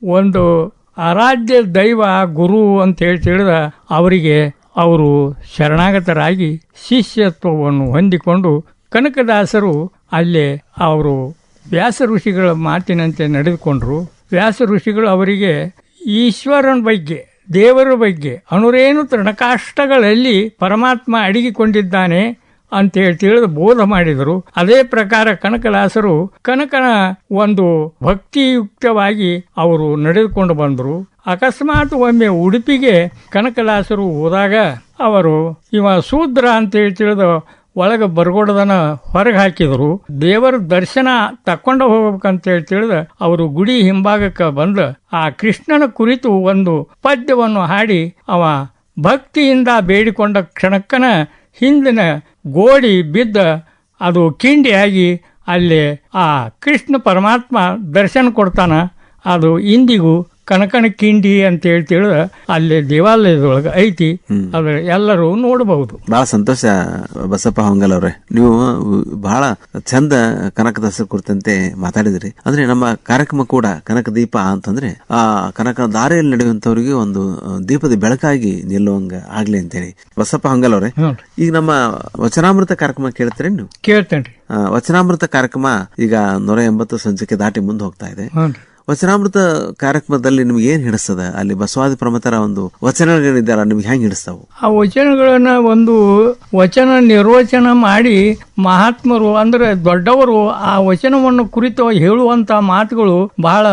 ಒಂದು ಆರಾಧ್ಯ ದೈವ ಗುರು ಅಂತ ಹೇಳಿ ತಿಳಿದ ಅವರಿಗೆ ಅವರು ಶರಣಾಗತರಾಗಿ ಶಿಷ್ಯತ್ವವನ್ನು ಹೊಂದಿಕೊಂಡು ಕನಕದಾಸರು ಅಲ್ಲೇ ಅವರು ವ್ಯಾಸ ಋಷಿಗಳ ಮಾತಿನಂತೆ ನಡೆದುಕೊಂಡರು. ವ್ಯಾಸ ಋಷಿಗಳು ಅವರಿಗೆ ಈಶ್ವರನ ಬಗ್ಗೆ, ದೇವರ ಬಗ್ಗೆ, ಅನುರೇನು ತೃಣಕಾಷ್ಟಗಳಲ್ಲಿ ಪರಮಾತ್ಮ ಅಡಗಿಕೊಂಡಿದ್ದಾನೆ ಅಂತೇಳಿ ತಿಳಿದು ಬೋಧ ಮಾಡಿದರು. ಅದೇ ಪ್ರಕಾರ ಕನಕದಾಸರು ಕನಕನ ಒಂದು ಭಕ್ತಿಯುಕ್ತವಾಗಿ ಅವರು ನಡೆದುಕೊಂಡು ಬಂದರು. ಅಕಸ್ಮಾತ್ ಒಮ್ಮೆ ಉಡುಪಿಗೆ ಕನಕದಾಸರು ಹೋದಾಗ ಅವರು, ಇವ ಶೂದ್ರ ಅಂತೇಳಿ ತಿಳಿದು ಒಳಗೆ ಬರ್ಗೊಡದನ ಹೊರಗೆ ಹಾಕಿದರು. ದೇವರ ದರ್ಶನ ತಕೊಂಡು ಹೋಗ್ಬೇಕಂತೇಳಿ ತಿಳಿದ ಅವರು ಗುಡಿ ಹಿಂಭಾಗಕ್ಕೆ ಬಂದು ಆ ಕೃಷ್ಣನ ಕುರಿತು ಒಂದು ಪದ್ಯವನ್ನು ಹಾಡಿ ಅವ ಭಕ್ತಿಯಿಂದ ಬೇಡಿಕೊಂಡ ಕ್ಷಣಕ್ಕನ ಹಿಂದಿನ ಗೋಡಿ ಬಿದ್ದ ಅದು ಕಿಂಡಿಯಾಗಿ ಅಲ್ಲಿ ಆ ಕೃಷ್ಣ ಪರಮಾತ್ಮ ದರ್ಶನ ಕೊಡ್ತಾನ. ಅದು ಇಂದಿಗೂ ಕನಕನ ಕಿಂಡಿ ಅಂತ ಹೇಳಿ ತಿಳಿದ ಅಲ್ಲಿ ದೇವಾಲಯದೊಳಗೆ ಐತಿ. ಅದ್ರ ಎಲ್ಲರೂ ನೋಡಬಹುದು. ಬಹಳ ಸಂತೋಷ ಬಸಪ್ಪ ಹೊಂಗಲ್ ಅವ್ರೆ. ನೀವು ಬಹಳ ಚಂದ ಕನಕ ದಸರಾ ಕುರಿತಂತೆ ಮಾತಾಡಿದ್ರಿ. ಅಂದ್ರೆ ನಮ್ಮ ಕಾರ್ಯಕ್ರಮ ಕೂಡ ಕನಕ ದೀಪ ಅಂತಂದ್ರೆ ಆ ಕನಕ ದಾರಿಯಲ್ಲಿ ನಡೆಯುವಂತವ್ರಿಗೆ ಒಂದು ದೀಪದ ಬೆಳಕಾಗಿ ನಿಲ್ಲುವಂಗ ಆಗ್ಲಿ ಅಂತೇಳಿ. ಬಸಪ್ಪ ಹೊಂಗಲ್ ಅವ್ರೆ ಈಗ ನಮ್ಮ ವಚನಾಮೃತ ಕಾರ್ಯಕ್ರಮ ಕೇಳ್ತೀರಿ ನೀವು? ಕೇಳ್ತೇನ್ರಿ. ಆ, ವಚನಾಮೃತ ಕಾರ್ಯಕ್ರಮ ಈಗ ನೂರ ಎಂಬತ್ತು ಸಂಚಿಕೆ ದಾಟಿ ಮುಂದೆ ಹೋಗ್ತಾ ಇದೆ. ವಚನಾಮೃತ ಕಾರ್ಯಕ್ರಮದಲ್ಲಿ ನಿಮ್ಗೆ ಏನ್ ಹಿಡಿಸ್ತದ? ಅಲ್ಲಿ ಬಸವಾದಿ ಪ್ರಮತರ ಒಂದು ವಚನಗಳಿದ್ದಾರ ನಿಮ್ಗೆ ಹೆಂಗ್ ಹಿಡಿಸ್ತಾವ? ಆ ವಚನಗಳನ್ನ ಒಂದು ವಚನ ನಿರ್ವಚನ ಮಾಡಿ ಮಹಾತ್ಮರು, ಅಂದ್ರೆ ದೊಡ್ಡವರು ಆ ವಚನವನ್ನು ಕುರಿತು ಹೇಳುವಂತ ಮಾತುಗಳು ಬಹಳ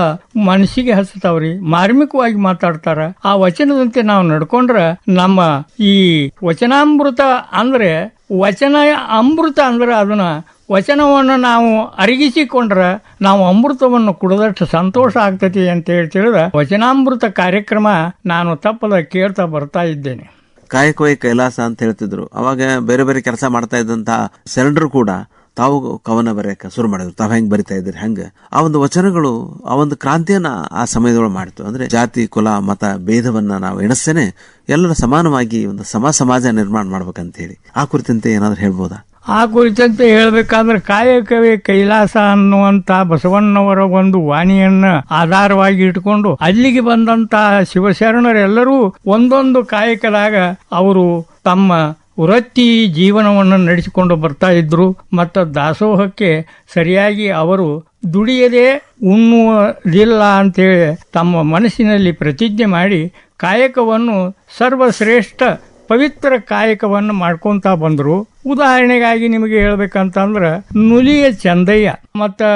ಮನಸ್ಸಿಗೆ ಹಚ್ಚತಾವ್ರಿ ಮಾರ್ಮಿಕವಾಗಿ ಮಾತಾಡ್ತಾರ. ಆ ವಚನದಂತೆ ನಾವು ನಡ್ಕೊಂಡ್ರ ನಮ್ಮ ಈ ವಚನಾಮೃತ ಅಂದ್ರೆ ವಚನ ಅಮೃತ ಅಂದರೆ ಅದನ್ನು ವಚನವನ್ನು ನಾವು ಅರಗಿಸಿಕೊಂಡ್ರೆ ನಾವು ಅಮೃತವನ್ನು ಕುಡಿದಷ್ಟು ಸಂತೋಷ ಆಗ್ತತಿ ಅಂತ ಹೇಳಿ ತಿಳಿದ ವಚನಾಮೃತ ಕಾರ್ಯಕ್ರಮ ನಾನು ತಪ್ಪದ ಕೇಳ್ತಾ ಬರ್ತಾ ಇದ್ದೇನೆ. ಕಾಯಕೋಯ್ ಕೈಲಾಸ ಅಂತ ಹೇಳ್ತಿದ್ರು. ಅವಾಗ ಬೇರೆ ಬೇರೆ ಕೆಲಸ ಮಾಡ್ತಾ ಇದ್ದಂತ ಶರಣರು ಕೂಡ ತಾವು ಕವನ ಬರೆಯಕ ಶುರು ಮಾಡಿದ್ರು. ತಾವು ಹೆಂಗ್ ಬರಿತಾ ಇದ್ರಿ ಹೆಂಗ? ಆ ಒಂದು ವಚನಗಳು, ಆ ಒಂದು ಕ್ರಾಂತಿಯನ್ನ ಆ ಸಮಯದೊಳಗೆ ಮಾಡಿತು. ಅಂದ್ರೆ ಜಾತಿ, ಕುಲ, ಮತ, ಭೇದವನ್ನ ನಾವು ಎಣಿಸ್ತೇನೆ, ಎಲ್ಲರ ಸಮಾನವಾಗಿ ಒಂದು ಸಮ ಸಮಾಜ ನಿರ್ಮಾಣ ಮಾಡ್ಬೇಕಂತ ಹೇಳಿ ಆ ಕುರಿತಂತೆ ಏನಾದ್ರು ಹೇಳ್ಬೋದಾ? ಆ ಕುರಿತಂತೆ ಹೇಳಬೇಕಾದ್ರೆ ಕಾಯಕವೇ ಕೈಲಾಸ ಅನ್ನುವಂತ ಬಸವಣ್ಣವರ ಒಂದು ವಾಣಿಯನ್ನ ಆಧಾರವಾಗಿ ಇಟ್ಕೊಂಡು ಅಲ್ಲಿಗೆ ಬಂದಂತ ಶಿವಶರಣರೆಲ್ಲರೂ ಒಂದೊಂದು ಕಾಯಕದಾಗ ಅವರು ತಮ್ಮ ವೃತ್ತಿ ಜೀವನವನ್ನು ನಡೆಸಿಕೊಂಡು ಬರ್ತಾ ಇದ್ರು, ಮತ್ತು ದಾಸೋಹಕ್ಕೆ ಸರಿಯಾಗಿ ಅವರು ದುಡಿಯದೇ ಉಣ್ಣುವುದಿಲ್ಲ ಅಂತೇಳಿ ತಮ್ಮ ಮನಸ್ಸಿನಲ್ಲಿ ಪ್ರತಿಜ್ಞೆ ಮಾಡಿ ಕಾಯಕವನ್ನು ಸರ್ವಶ್ರೇಷ್ಠ ಪವಿತ್ರ ಕಾಯಕವನ್ನು ಮಾಡ್ಕೊತಾ ಬಂದರು. ಉದಾಹರಣೆಗಾಗಿ ನಿಮಗೆ ಹೇಳ್ಬೇಕಂತಂದ್ರೆ ನುಲಿಯ ಚಂದಯ್ಯ ಮತ್ತು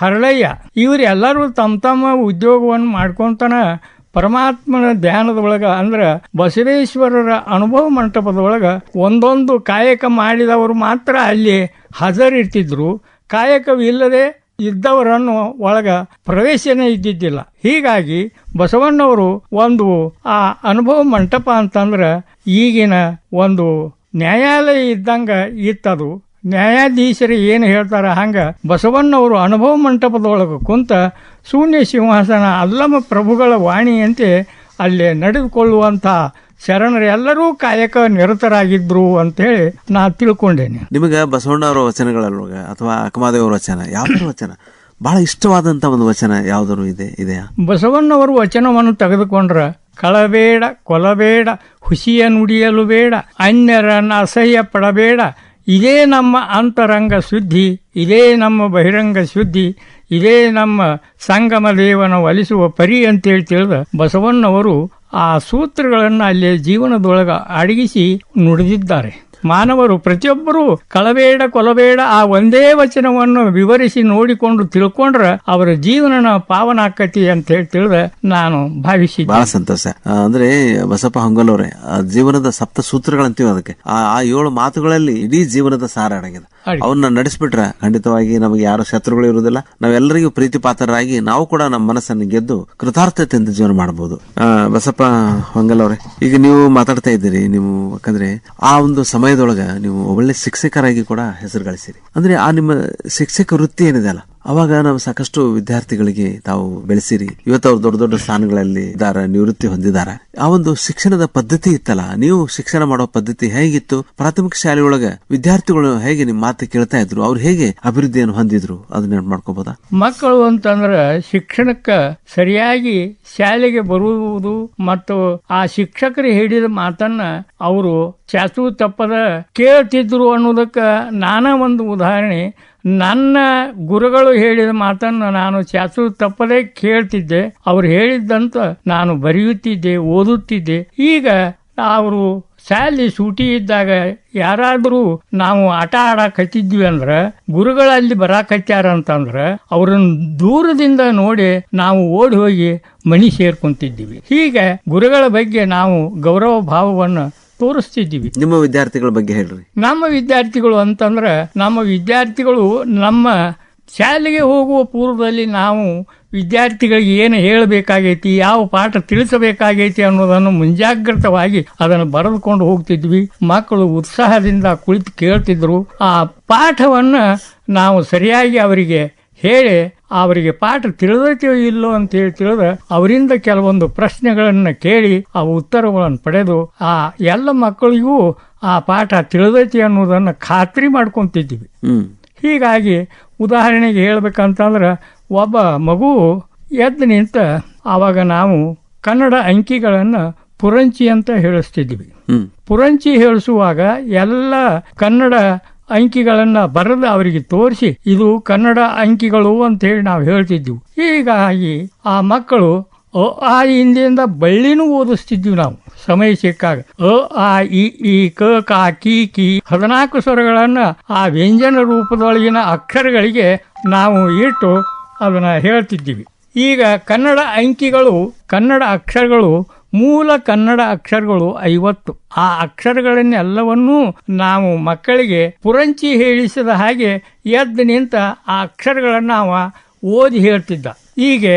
ಹರಳಯ್ಯ ಇವರೆಲ್ಲರೂ ತಮ್ಮ ತಮ್ಮ ಉದ್ಯೋಗವನ್ನು ಮಾಡ್ಕೊಂತನ ಪರಮಾತ್ಮನ ಧ್ಯಾನದ ಒಳಗ ಅಂದ್ರ ಬಸವೇಶ್ವರರ ಅನುಭವ ಮಂಟಪದ ಒಳಗ ಒಂದೊಂದು ಕಾಯಕ ಮಾಡಿದವರು ಮಾತ್ರ ಅಲ್ಲಿ ಹಾಜರಿರ್ತಿದ್ರು. ಕಾಯಕವಿಲ್ಲದೆ ಇದ್ದವರನ್ನು ಒಳಗ ಪ್ರವೇಶನೇ ಇದ್ದಿದ್ದಿಲ್ಲ. ಹೀಗಾಗಿ ಬಸವಣ್ಣವರು ಒಂದು ಆ ಅನುಭವ ಮಂಟಪ ಅಂತಂದ್ರೆ ಈಗಿನ ಒಂದು ನ್ಯಾಯಾಲಯ ಇದ್ದಂಗ ಇತ್ತದು. ನ್ಯಾಯಾಧೀಶರು ಏನು ಹೇಳ್ತಾರ ಹಂಗ ಬಸವಣ್ಣವರು ಅನುಭವ ಮಂಟಪದೊಳಗೆ ಕುಂತ ಶೂನ್ಯ ಸಿಂಹಾಸನ ಅಲ್ಲಮ ಪ್ರಭುಗಳ ವಾಣಿಯಂತೆ ಅಲ್ಲಿ ನಡೆದುಕೊಳ್ಳುವಂತ ಶರಣರೆಲ್ಲರೂ ಕಾಯಕ ನಿರತರಾಗಿದ್ರು ಅಂತೇಳಿ ನಾ ತಿಳ್ಕೊಂಡೇನೆ. ನಿಮಗೆ ಬಸವಣ್ಣವರ ವಚನಗಳೊಳಗ ಅಥವಾ ಅಕ್ಕಮಾದೇವರ ವಚನ? ಯಾವ್ದಾರು ವಚನ? ಬಹಳ ಇಷ್ಟವಾದಂತ ಒಂದು ವಚನ ಯಾವ್ದಾರು ಇದೆ ಇದೆಯಾ? ಬಸವಣ್ಣವರು ವಚನವನ್ನು ತೆಗೆದುಕೊಂಡ್ರೆ ಕಳಬೇಡ ಕೊಲಬೇಡ ಹುಸಿಯ ನುಡಿಯಲು ಬೇಡ ಅನ್ಯರನ್ನು ಅಸಹ್ಯ ಪಡಬೇಡ ಇದೇ ನಮ್ಮ ಅಂತರಂಗ ಶುದ್ಧಿ, ಇದೇ ನಮ್ಮ ಬಹಿರಂಗ ಶುದ್ಧಿ, ಇದೇ ನಮ್ಮ ಸಂಗಮ ದೇವನ ಒಲಿಸುವ ಪರಿ ಅಂತೇಳಿ ತಿಳಿದ ಬಸವಣ್ಣವರು ಆ ಸೂತ್ರಗಳನ್ನು ಅಲ್ಲಿ ಜೀವನದೊಳಗ ಅಡಗಿಸಿ ನುಡಿದಿದ್ದಾರೆ. ಮಾನವರು ಪ್ರತಿಯೊಬ್ಬರೂ ಕಳಬೇಡ ಕೊಲಬೇಡ ಆ ಒಂದೇ ವಚನವನ್ನು ವಿವರಿಸಿ ನೋಡಿಕೊಂಡು ತಿಳ್ಕೊಂಡ್ರ ಅವರ ಜೀವನ ಪಾವನಾಕತಿ ಅಂತ ಹೇಳಿ ತಿಳಿದ ನಾನು ಭಾವಿಸಿ ಬಹಳ ಸಂತೋಷ. ಅಂದ್ರೆ ಬಸಪ್ಪ ಹೊಂಗಲ್ ಆ ಜೀವನದ ಸಪ್ತ ಸೂತ್ರಗಳಂತೀವಿ ಅದಕ್ಕೆ. ಆ ಏಳು ಮಾತುಗಳಲ್ಲಿ ಇಡೀ ಜೀವನದ ಸಾರ ಅಡಗಿದೆ. ಅವನ್ನ ನಡೆಸ್ಬಿಟ್ರೆ ಖಂಡಿತವಾಗಿ ನಮಗೆ ಯಾರು ಶತ್ರುಗಳು ಇರುವುದಿಲ್ಲ. ನಾವೆಲ್ಲರಿಗೂ ಪ್ರೀತಿ ಪಾತ್ರರಾಗಿ ನಾವು ಕೂಡ ನಮ್ಮ ಮನಸ್ಸನ್ನು ಗೆದ್ದು ಕೃತಾರ್ಥತೆಯಿಂದ ಜೀವನ ಮಾಡಬಹುದು. ಬಸಪ್ಪ ಹೊಂಗಲವ್ರೆ ಈಗ ನೀವು ಮಾತಾಡ್ತಾ ಇದ್ದೀರಿ, ನೀವು ಯಾಕಂದ್ರೆ ಆ ಒಂದು ಸಮಯದೊಳಗ ನೀವು ಒಳ್ಳೆ ಶಿಕ್ಷಕರಾಗಿ ಕೂಡ ಹೆಸರು ಗಳಿಸಿರಿ ಅಂದ್ರೆ ಆ ನಿಮ್ಮ ಶಿಕ್ಷಕ ವೃತ್ತಿ ಏನಿದೆ ಅಲ್ಲ? ಅವಾಗ ನಾವು ಸಾಕಷ್ಟು ವಿದ್ಯಾರ್ಥಿಗಳಿಗೆ ತಾವು ಬೆಳೆಸಿರಿ. ಇವತ್ತು ಅವ್ರು ದೊಡ್ಡ ದೊಡ್ಡ ಸ್ಥಾನಗಳಲ್ಲಿ ಇದ್ದಾರೆ, ನಿವೃತ್ತಿ ಹೊಂದಿದ್ದಾರೆ. ಆ ಒಂದು ಶಿಕ್ಷಣದ ಪದ್ಧತಿ ಇತ್ತಲ್ಲ, ನೀವು ಶಿಕ್ಷಣ ಮಾಡೋ ಪದ್ಧತಿ ಹೇಗಿತ್ತು? ಪ್ರಾಥಮಿಕ ಶಾಲೆಯೊಳಗ ವಿದ್ಯಾರ್ಥಿಗಳು ಹೇಗೆ ನಿಮ್ಮ ಮಾತು ಕೇಳ್ತಾ ಇದ್ರು? ಅವ್ರು ಹೇಗೆ ಅಭಿವೃದ್ಧಿಯನ್ನು ಹೊಂದಿದ್ರು? ಅದನ್ನ ಮಾಡ್ಕೋಬಹುದಾ ಮಕ್ಕಳು ಅಂತಂದ್ರೆ ಶಿಕ್ಷಣಕ್ಕ ಸರಿಯಾಗಿ ಶಾಲೆಗೆ ಬರುವುದು ಮತ್ತು ಆ ಶಿಕ್ಷಕರು ಹೇಳಿದ ಮಾತನ್ನ ಅವರು ಚಾಚು ತಪ್ಪದ ಕೇಳ್ತಿದ್ರು ಅನ್ನೋದಕ್ಕ ನಾನಾ ಒಂದು ಉದಾಹರಣೆ ನನ್ನ ಗುರುಗಳು ಹೇಳಿದ ಮಾತನ್ನು ನಾನು ಚಾಚು ತಪ್ಪದೆ ಕೇಳ್ತಿದ್ದೆ. ಅವ್ರು ಹೇಳಿದ್ದಂತ ನಾನು ಬರೆಯುತ್ತಿದ್ದೆ, ಓದುತ್ತಿದ್ದೆ. ಈಗ ಅವರು ಶಾಲೆ ಸೂಟಿ ಇದ್ದಾಗ ಯಾರಾದರೂ ನಾವು ಆಟ ಆಡಕ್ ಹತ್ತಿದ್ವಿ ಅಂದ್ರೆ, ಗುರುಗಳಲ್ಲಿ ಬರಾಕತ್ಯಾರ ಅಂತಂದ್ರ, ಅವ್ರನ್ನ ದೂರದಿಂದ ನೋಡಿ ನಾವು ಓಡಿ ಹೋಗಿ ಮಣಿ ಸೇರ್ಕೊಂತಿದ್ದೀವಿ ಹೀಗೆ ಗುರುಗಳ ಬಗ್ಗೆ ನಾವು ಗೌರವ ಭಾವವನ್ನು ತೋರಿಸ್ತಿದ್ದೀವಿ. ನಿಮ್ಮ ವಿದ್ಯಾರ್ಥಿಗಳ ಬಗ್ಗೆ ಹೇಳ್ರಿ. ನಮ್ಮ ವಿದ್ಯಾರ್ಥಿಗಳು ಅಂತಂದ್ರೆ ನಮ್ಮ ವಿದ್ಯಾರ್ಥಿಗಳು ನಮ್ಮ ಶಾಲೆಗೆ ಹೋಗುವ ಪೂರ್ವದಲ್ಲಿ ನಾವು ವಿದ್ಯಾರ್ಥಿಗಳಿಗೆ ಏನು ಹೇಳಬೇಕಾಗೈತಿ ಯಾವ ಪಾಠ ತಿಳಿಸಬೇಕಾಗೈತಿ ಅನ್ನೋದನ್ನು ಮುಂಜಾಗ್ರತವಾಗಿ ಅದನ್ನು ಬರೆದುಕೊಂಡು ಹೋಗ್ತಿದ್ವಿ. ಮಕ್ಕಳು ಉತ್ಸಾಹದಿಂದ ಕುಳಿತು ಕೇಳ್ತಿದ್ರು. ಆ ಪಾಠವನ್ನು ನಾವು ಸರಿಯಾಗಿ ಅವರಿಗೆ ಹೇಳಿ ಅವರಿಗೆ ಪಾಠ ತಿಳಿದೈತೆಯೋ ಇಲ್ಲೋ ಅಂತ ಹೇಳಿ ತಿಳಿದ ಅವರಿಂದ ಕೆಲವೊಂದು ಪ್ರಶ್ನೆಗಳನ್ನು ಕೇಳಿ ಆ ಉತ್ತರಗಳನ್ನು ಪಡೆದು ಆ ಎಲ್ಲ ಮಕ್ಕಳಿಗೂ ಆ ಪಾಠ ತಿಳಿದೈತಿ ಅನ್ನೋದನ್ನು ಖಾತ್ರಿ ಮಾಡ್ಕೊತಿದ್ವಿ. ಹೀಗಾಗಿ ಉದಾಹರಣೆಗೆ ಹೇಳ್ಬೇಕಂತಂದ್ರೆ ಒಬ್ಬ ಮಗು ಎದ್ದು ನಿಂತ ಆವಾಗ ನಾವು ಕನ್ನಡ ಅಂಕಿಗಳನ್ನು ಪುರಂಚಿ ಅಂತ ಹೇಳಿಸ್ತಿದ್ವಿ. ಪುರಂಚಿ ಹೇಳಿಸುವಾಗ ಎಲ್ಲ ಕನ್ನಡ ಅಂಕಿಗಳನ್ನ ಬರೆದು ಅವರಿಗೆ ತೋರಿಸಿ, ಇದು ಕನ್ನಡ ಅಂಕಿಗಳು ಅಂತ ಹೇಳಿ ನಾವು ಹೇಳ್ತಿದ್ವಿ. ಹೀಗಾಗಿ ಆ ಮಕ್ಕಳು ಅ, ಆ ಹಿಂದಿಯಿಂದ ಬಳ್ಳಿನೂ ಓದಿಸ್ತಿದ್ವಿ ನಾವು. ಸಮಯ ಸಿಕ್ಕಾಗ ಅ, ಆ, ಇ, ಈ, ಕ, ಕಾ, ಕಿ ಕಿ ಹದಿನಾಲ್ಕು ಸ್ವರಗಳನ್ನು ಆ ವ್ಯಂಜನ ರೂಪದೊಳಗಿನ ಅಕ್ಷರಗಳಿಗೆ ನಾವು ಇಟ್ಟು ಅದನ್ನ ಹೇಳ್ತಿದ್ದೀವಿ. ಈಗ ಕನ್ನಡ ಅಂಕಿಗಳು, ಕನ್ನಡ ಅಕ್ಷರಗಳು ಮೂಲ ಕನ್ನಡ ಅಕ್ಷರಗಳು ಐವತ್ತು. ಆ ಅಕ್ಷರಗಳನ್ನೆಲ್ಲವನ್ನೂ ನಾವು ಮಕ್ಕಳಿಗೆ ಪುರಂಚಿ ಹೇಳಿಸಿದ ಹಾಗೆ ಎದ್ದು ನಿಂತ ಆ ಅಕ್ಷರಗಳನ್ನು ಅವ ಓದಿ ಹೇಳ್ತಿದ್ದ. ಹೀಗೆ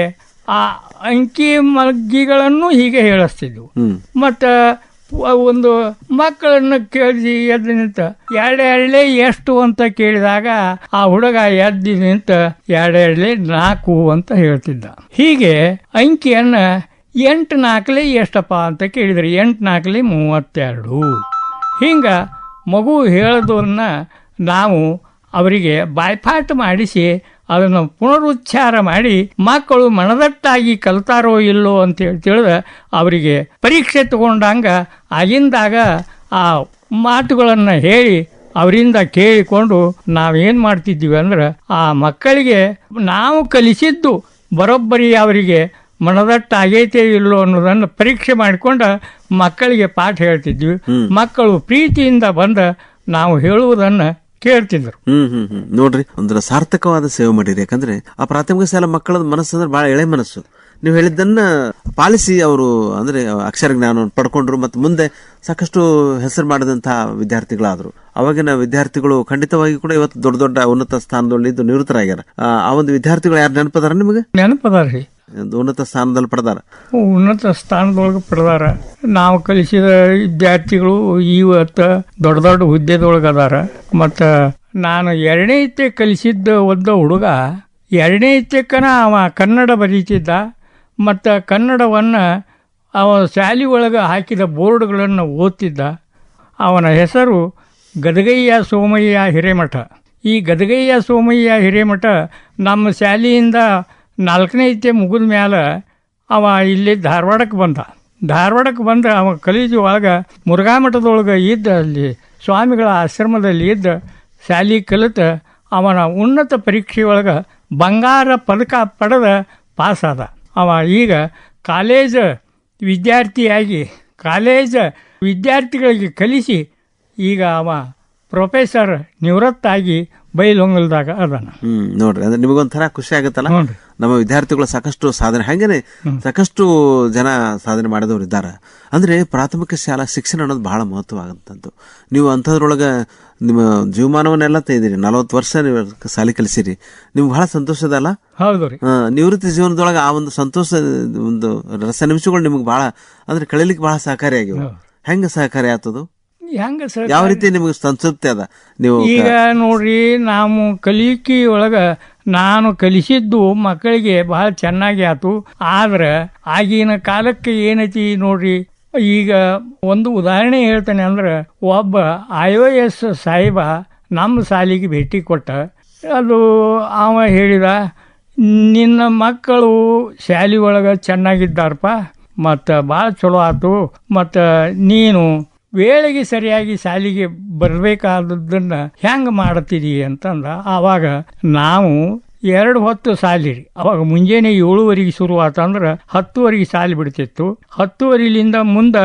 ಆ ಅಂಕಿ ಮಗ್ಗಿಗಳನ್ನು ಹೀಗೆ ಹೇಳಿಸ್ತಿದ್ವು. ಮತ್ತು ಒಂದು ಮಕ್ಕಳನ್ನು ಕೇಳಿ ಎದ್ದು ನಿಂತ ಎರಡೆರಡಲೆ ಎಷ್ಟು ಅಂತ ಕೇಳಿದಾಗ ಆ ಹುಡುಗ ಎದ್ದು ನಿಂತ ಎರಡೆರಡಲೆ ನಾಲ್ಕು ಅಂತ ಹೇಳ್ತಿದ್ದ. ಹೀಗೆ ಅಂಕಿಯನ್ನ ಎಂಟು ನಾಲ್ಕಲೆ ಎಷ್ಟಪ್ಪ ಅಂತ ಕೇಳಿದ್ರೆ. ಎಂಟು ನಾಲ್ಕಲೆ ಮೂವತ್ತೆರಡು. ಹಿಂಗೆ ಮಗು ಹೇಳೋದನ್ನ ನಾವು ಅವರಿಗೆ ಬಾಯ್ಪಾಟ್ ಮಾಡಿಸಿ ಅದನ್ನು ಪುನರುಚ್ಚಾರ ಮಾಡಿ ಮಕ್ಕಳು ಮನದಟ್ಟಾಗಿ ಕಲ್ತಾರೋ ಇಲ್ಲೋ ಅಂತ ಹೇಳಿ ತಿಳಿದ ಅವರಿಗೆ ಪರೀಕ್ಷೆ ತಗೊಂಡಂಗೆ ಆಗಿಂದಾಗ ಆ ಮಾತುಗಳನ್ನು ಹೇಳಿ ಅವರಿಂದ ಕೇಳಿಕೊಂಡು ನಾವೇನು ಮಾಡ್ತಿದ್ದೀವಿ ಅಂದ್ರೆ ಆ ಮಕ್ಕಳಿಗೆ ನಾವು ಕಲಿಸಿದ್ದು ಬರೋಬ್ಬರಿ ಅವರಿಗೆ ಮನದಟ್ಟಾಗೈತೆ ಇಲ್ಲೋ ಅನ್ನೋದನ್ನು ಪರೀಕ್ಷೆ ಮಾಡಿಕೊಂಡು ಮಕ್ಕಳಿಗೆ ಪಾಠ ಹೇಳ್ತಿದ್ವಿ. ಮಕ್ಕಳು ಪ್ರೀತಿಯಿಂದ ಬಂದ ನಾವು ಹೇಳುವುದನ್ನು ಕೇಳ್ತಿದ್ರು. ಹ್ಮ್ ಹ್ಮ್ ಹ್ಮ್. ನೋಡ್ರಿ ಒಂದರ ಸಾರ್ಥಕವಾದ ಸೇವೆ ಮಾಡಿರಿ. ಯಾಕಂದ್ರೆ ಆ ಪ್ರಾಥಮಿಕ ಶಾಲಾ ಮಕ್ಕಳ ಮನಸ್ಸು ಅಂದ್ರೆ ಬಹಳ ಎಳೆ ಮನಸ್ಸು. ನೀವು ಹೇಳಿದ್ದನ್ನ ಪಾಲಿಸಿ ಅವರು ಅಂದ್ರೆ ಅಕ್ಷರ ಜ್ಞಾನ ಪಡ್ಕೊಂಡ್ರು ಮತ್ತೆ ಮುಂದೆ ಸಾಕಷ್ಟು ಹೆಸರು ಮಾಡಿದಂತಹ ವಿದ್ಯಾರ್ಥಿಗಳಾದ್ರು. ಅವಾಗಿನ ವಿದ್ಯಾರ್ಥಿಗಳು ಖಂಡಿತವಾಗಿ ಕೂಡ ಇವತ್ತು ದೊಡ್ಡ ದೊಡ್ಡ ಉನ್ನತ ಸ್ಥಾನದಲ್ಲಿದ್ದು ನಿವೃತ್ತರಾಗ್ಯಾರ. ಆ, ಆ ಒಂದು ವಿದ್ಯಾರ್ಥಿಗಳು ಯಾರು ನೆನಪದಾರ ನಿಮಗೆ? ನೆನಪದಾರ ರೀ ಒಂದು ಉನ್ನತ ಸ್ಥಾನದಲ್ಲಿ ಪಡೆದಾರ. ಉನ್ನತ ಸ್ಥಾನದೊಳಗೆ ಪಡೆದಾರ. ನಾವು ಕಲಿಸಿದ ವಿದ್ಯಾರ್ಥಿಗಳು ಇವತ್ತು ದೊಡ್ಡ ದೊಡ್ಡ ಹುದ್ದೆದೊಳಗೆ ಅದಾರ ಮತ್ತು ನಾನು ಎರಡನೇ ಇತ್ತೆ ಕಲಿಸಿದ್ದ ಒದ್ದ ಹುಡುಗ, ಎರಡನೇ ಇತ್ತೆಕ್ಕನ ಅವ ಕನ್ನಡ ಬರೀತಿದ್ದ. ಮತ್ತು ಕನ್ನಡವನ್ನು ಅವ ಶಾಲಿ ಒಳಗೆ ಹಾಕಿದ ಬೋರ್ಡ್ಗಳನ್ನು ಓದ್ತಿದ್ದ. ಅವನ ಹೆಸರು ಗದಗಯ್ಯ ಸೋಮಯ್ಯ ಹಿರೇಮಠ. ಈ ಗದಗಯ್ಯ ಸೋಮಯ್ಯ ಹಿರೇಮಠ ನಮ್ಮ ಶಾಲೆಯಿಂದ ನಾಲ್ಕನೇ ಇದ್ದೆ ಮುಗಿದ ಮ್ಯಾಲ ಅವ ಇಲ್ಲಿ ಧಾರವಾಡಕ್ಕೆ ಬಂದ. ಧಾರವಾಡಕ್ಕೆ ಬಂದ ಅವ ಕಲೀಜು ಒಳಗೆ ಮುರುಘಾ ಮಠದೊಳಗೆ ಇದ್ದ ಅಲ್ಲಿ ಸ್ವಾಮಿಗಳ ಆಶ್ರಮದಲ್ಲಿ ಇದ್ದ ಶಾಲಿ ಕಲಿತು ಅವನ ಉನ್ನತ ಪರೀಕ್ಷೆ ಒಳಗೆ ಬಂಗಾರ ಪದಕ ಪಡೆದ ಪಾಸಾದ. ಅವ ಈಗ ಕಾಲೇಜ ವಿದ್ಯಾರ್ಥಿಯಾಗಿ ಕಾಲೇಜ ವಿದ್ಯಾರ್ಥಿಗಳಿಗೆ ಕಲಿಸಿ ಈಗ ಅವ ಪ್ರೊಫೆಸರ್ ನಿವೃತ್ತಾಗಿ ಬೈಲೊಂಗಲ್ದಾಗ ಅದಾನ ಹ್ಮ್ ನೋಡ್ರಿ. ಅಂದ್ರೆ ನಿಮಗೊಂಥರ ಖುಷಿ ಆಗುತ್ತಲ್ಲ. ನಮ್ಮ ವಿದ್ಯಾರ್ಥಿಗಳು ಸಾಕಷ್ಟು ಸಾಧನೆ ಹಾಗೇನೆ ಸಾಕಷ್ಟು ಜನ ಸಾಧನೆ ಮಾಡಿದವರು ಇದ್ದಾರೆ. ಅಂದ್ರೆ ಪ್ರಾಥಮಿಕ ಶಾಲಾ ಶಿಕ್ಷಣ ಅನ್ನೋದು ಬಹಳ ಮಹತ್ವವಾದಂಥದ್ದು. ನೀವು ಅಂಥದ್ರೊಳಗೆ ನಿಮ್ಮ ಜೀವಮಾನವನ್ನೆಲ್ಲ ತೆಗೆದಿರಿ. ನಲವತ್ತು ವರ್ಷ ನೀವು ಶಾಲೆ ಕಲಿಸಿರಿ. ನಿಮ್ಗೆ ಬಹಳ ಸಂತೋಷದ ಅಲ್ಲ? ನಿವೃತ್ತಿ ಜೀವನದೊಳಗ ಆ ಒಂದು ಸಂತೋಷ ಒಂದು ರಸ ನಿಮಿಷಗಳು ನಿಮ್ಗೆ ಬಹಳ ಅಂದ್ರೆ ಕಳೀಲಿಕ್ಕೆ ಬಹಳ ಸಹಕಾರಿಯಾಗಿವೆ. ಹೆಂಗ ಸಹಕಾರಿ ಆತದು? ಹೆಂಗ ಸರ್ ಯಾವ ರೀತಿ ನಿಮಗೆ ಸಂತೃಪ್ತಿ ಅದ? ನೀವು ಈಗ ನೋಡ್ರಿ ನಾವು ಕಲಿಕೆ ಒಳಗ ನಾನು ಕಲಿಸಿದ್ದು ಮಕ್ಕಳಿಗೆ ಬಹಳ ಚೆನ್ನಾಗಿ ಆತು. ಆದ್ರೆ ಆಗಿನ ಕಾಲಕ್ಕೆ ಏನೈತಿ ನೋಡ್ರಿ ಈಗ ಒಂದು ಉದಾಹರಣೆ ಹೇಳ್ತೇನೆ ಅಂದ್ರೆ ಒಬ್ಬ ಐ ಒ ಎಸ್ ಸಾಹಿಬ ನಮ್ಮ ಸಾಲಿಗೆ ಭೇಟಿ ಕೊಟ್ಟ. ಅದು ಅವ ಹೇಳಿದ ನಿನ್ನ ಮಕ್ಕಳು ಶಾಲೆ ಒಳಗೆ ಚೆನ್ನಾಗಿದ್ದಾರಪ್ಪ ಮತ್ತು ಭಾಳ ಚಲೋ ಆತು ಮತ್ತು ನೀನು ವೇಳೆಗೆ ಸರಿಯಾಗಿ ಶಾಲೆಗೆ ಬರಬೇಕಾದದ್ದನ್ನು ಹೆಂಗೆ ಮಾಡ್ತೀರಿ ಅಂತಂದ ಆವಾಗ ನಾವು ಎರಡು ಹೊತ್ತು ಸಾಲಿ ರೀ. ಅವಾಗ ಮುಂಜಾನೆ ಏಳುವರೆಗೆ ಶುರು ಆತಂದ್ರೆ ಹತ್ತುವರೆಗೆ ಸಾಲಿ ಬಿಡ್ತಿತ್ತು. ಹತ್ತುವರೆಲಿಂದ ಮುಂದೆ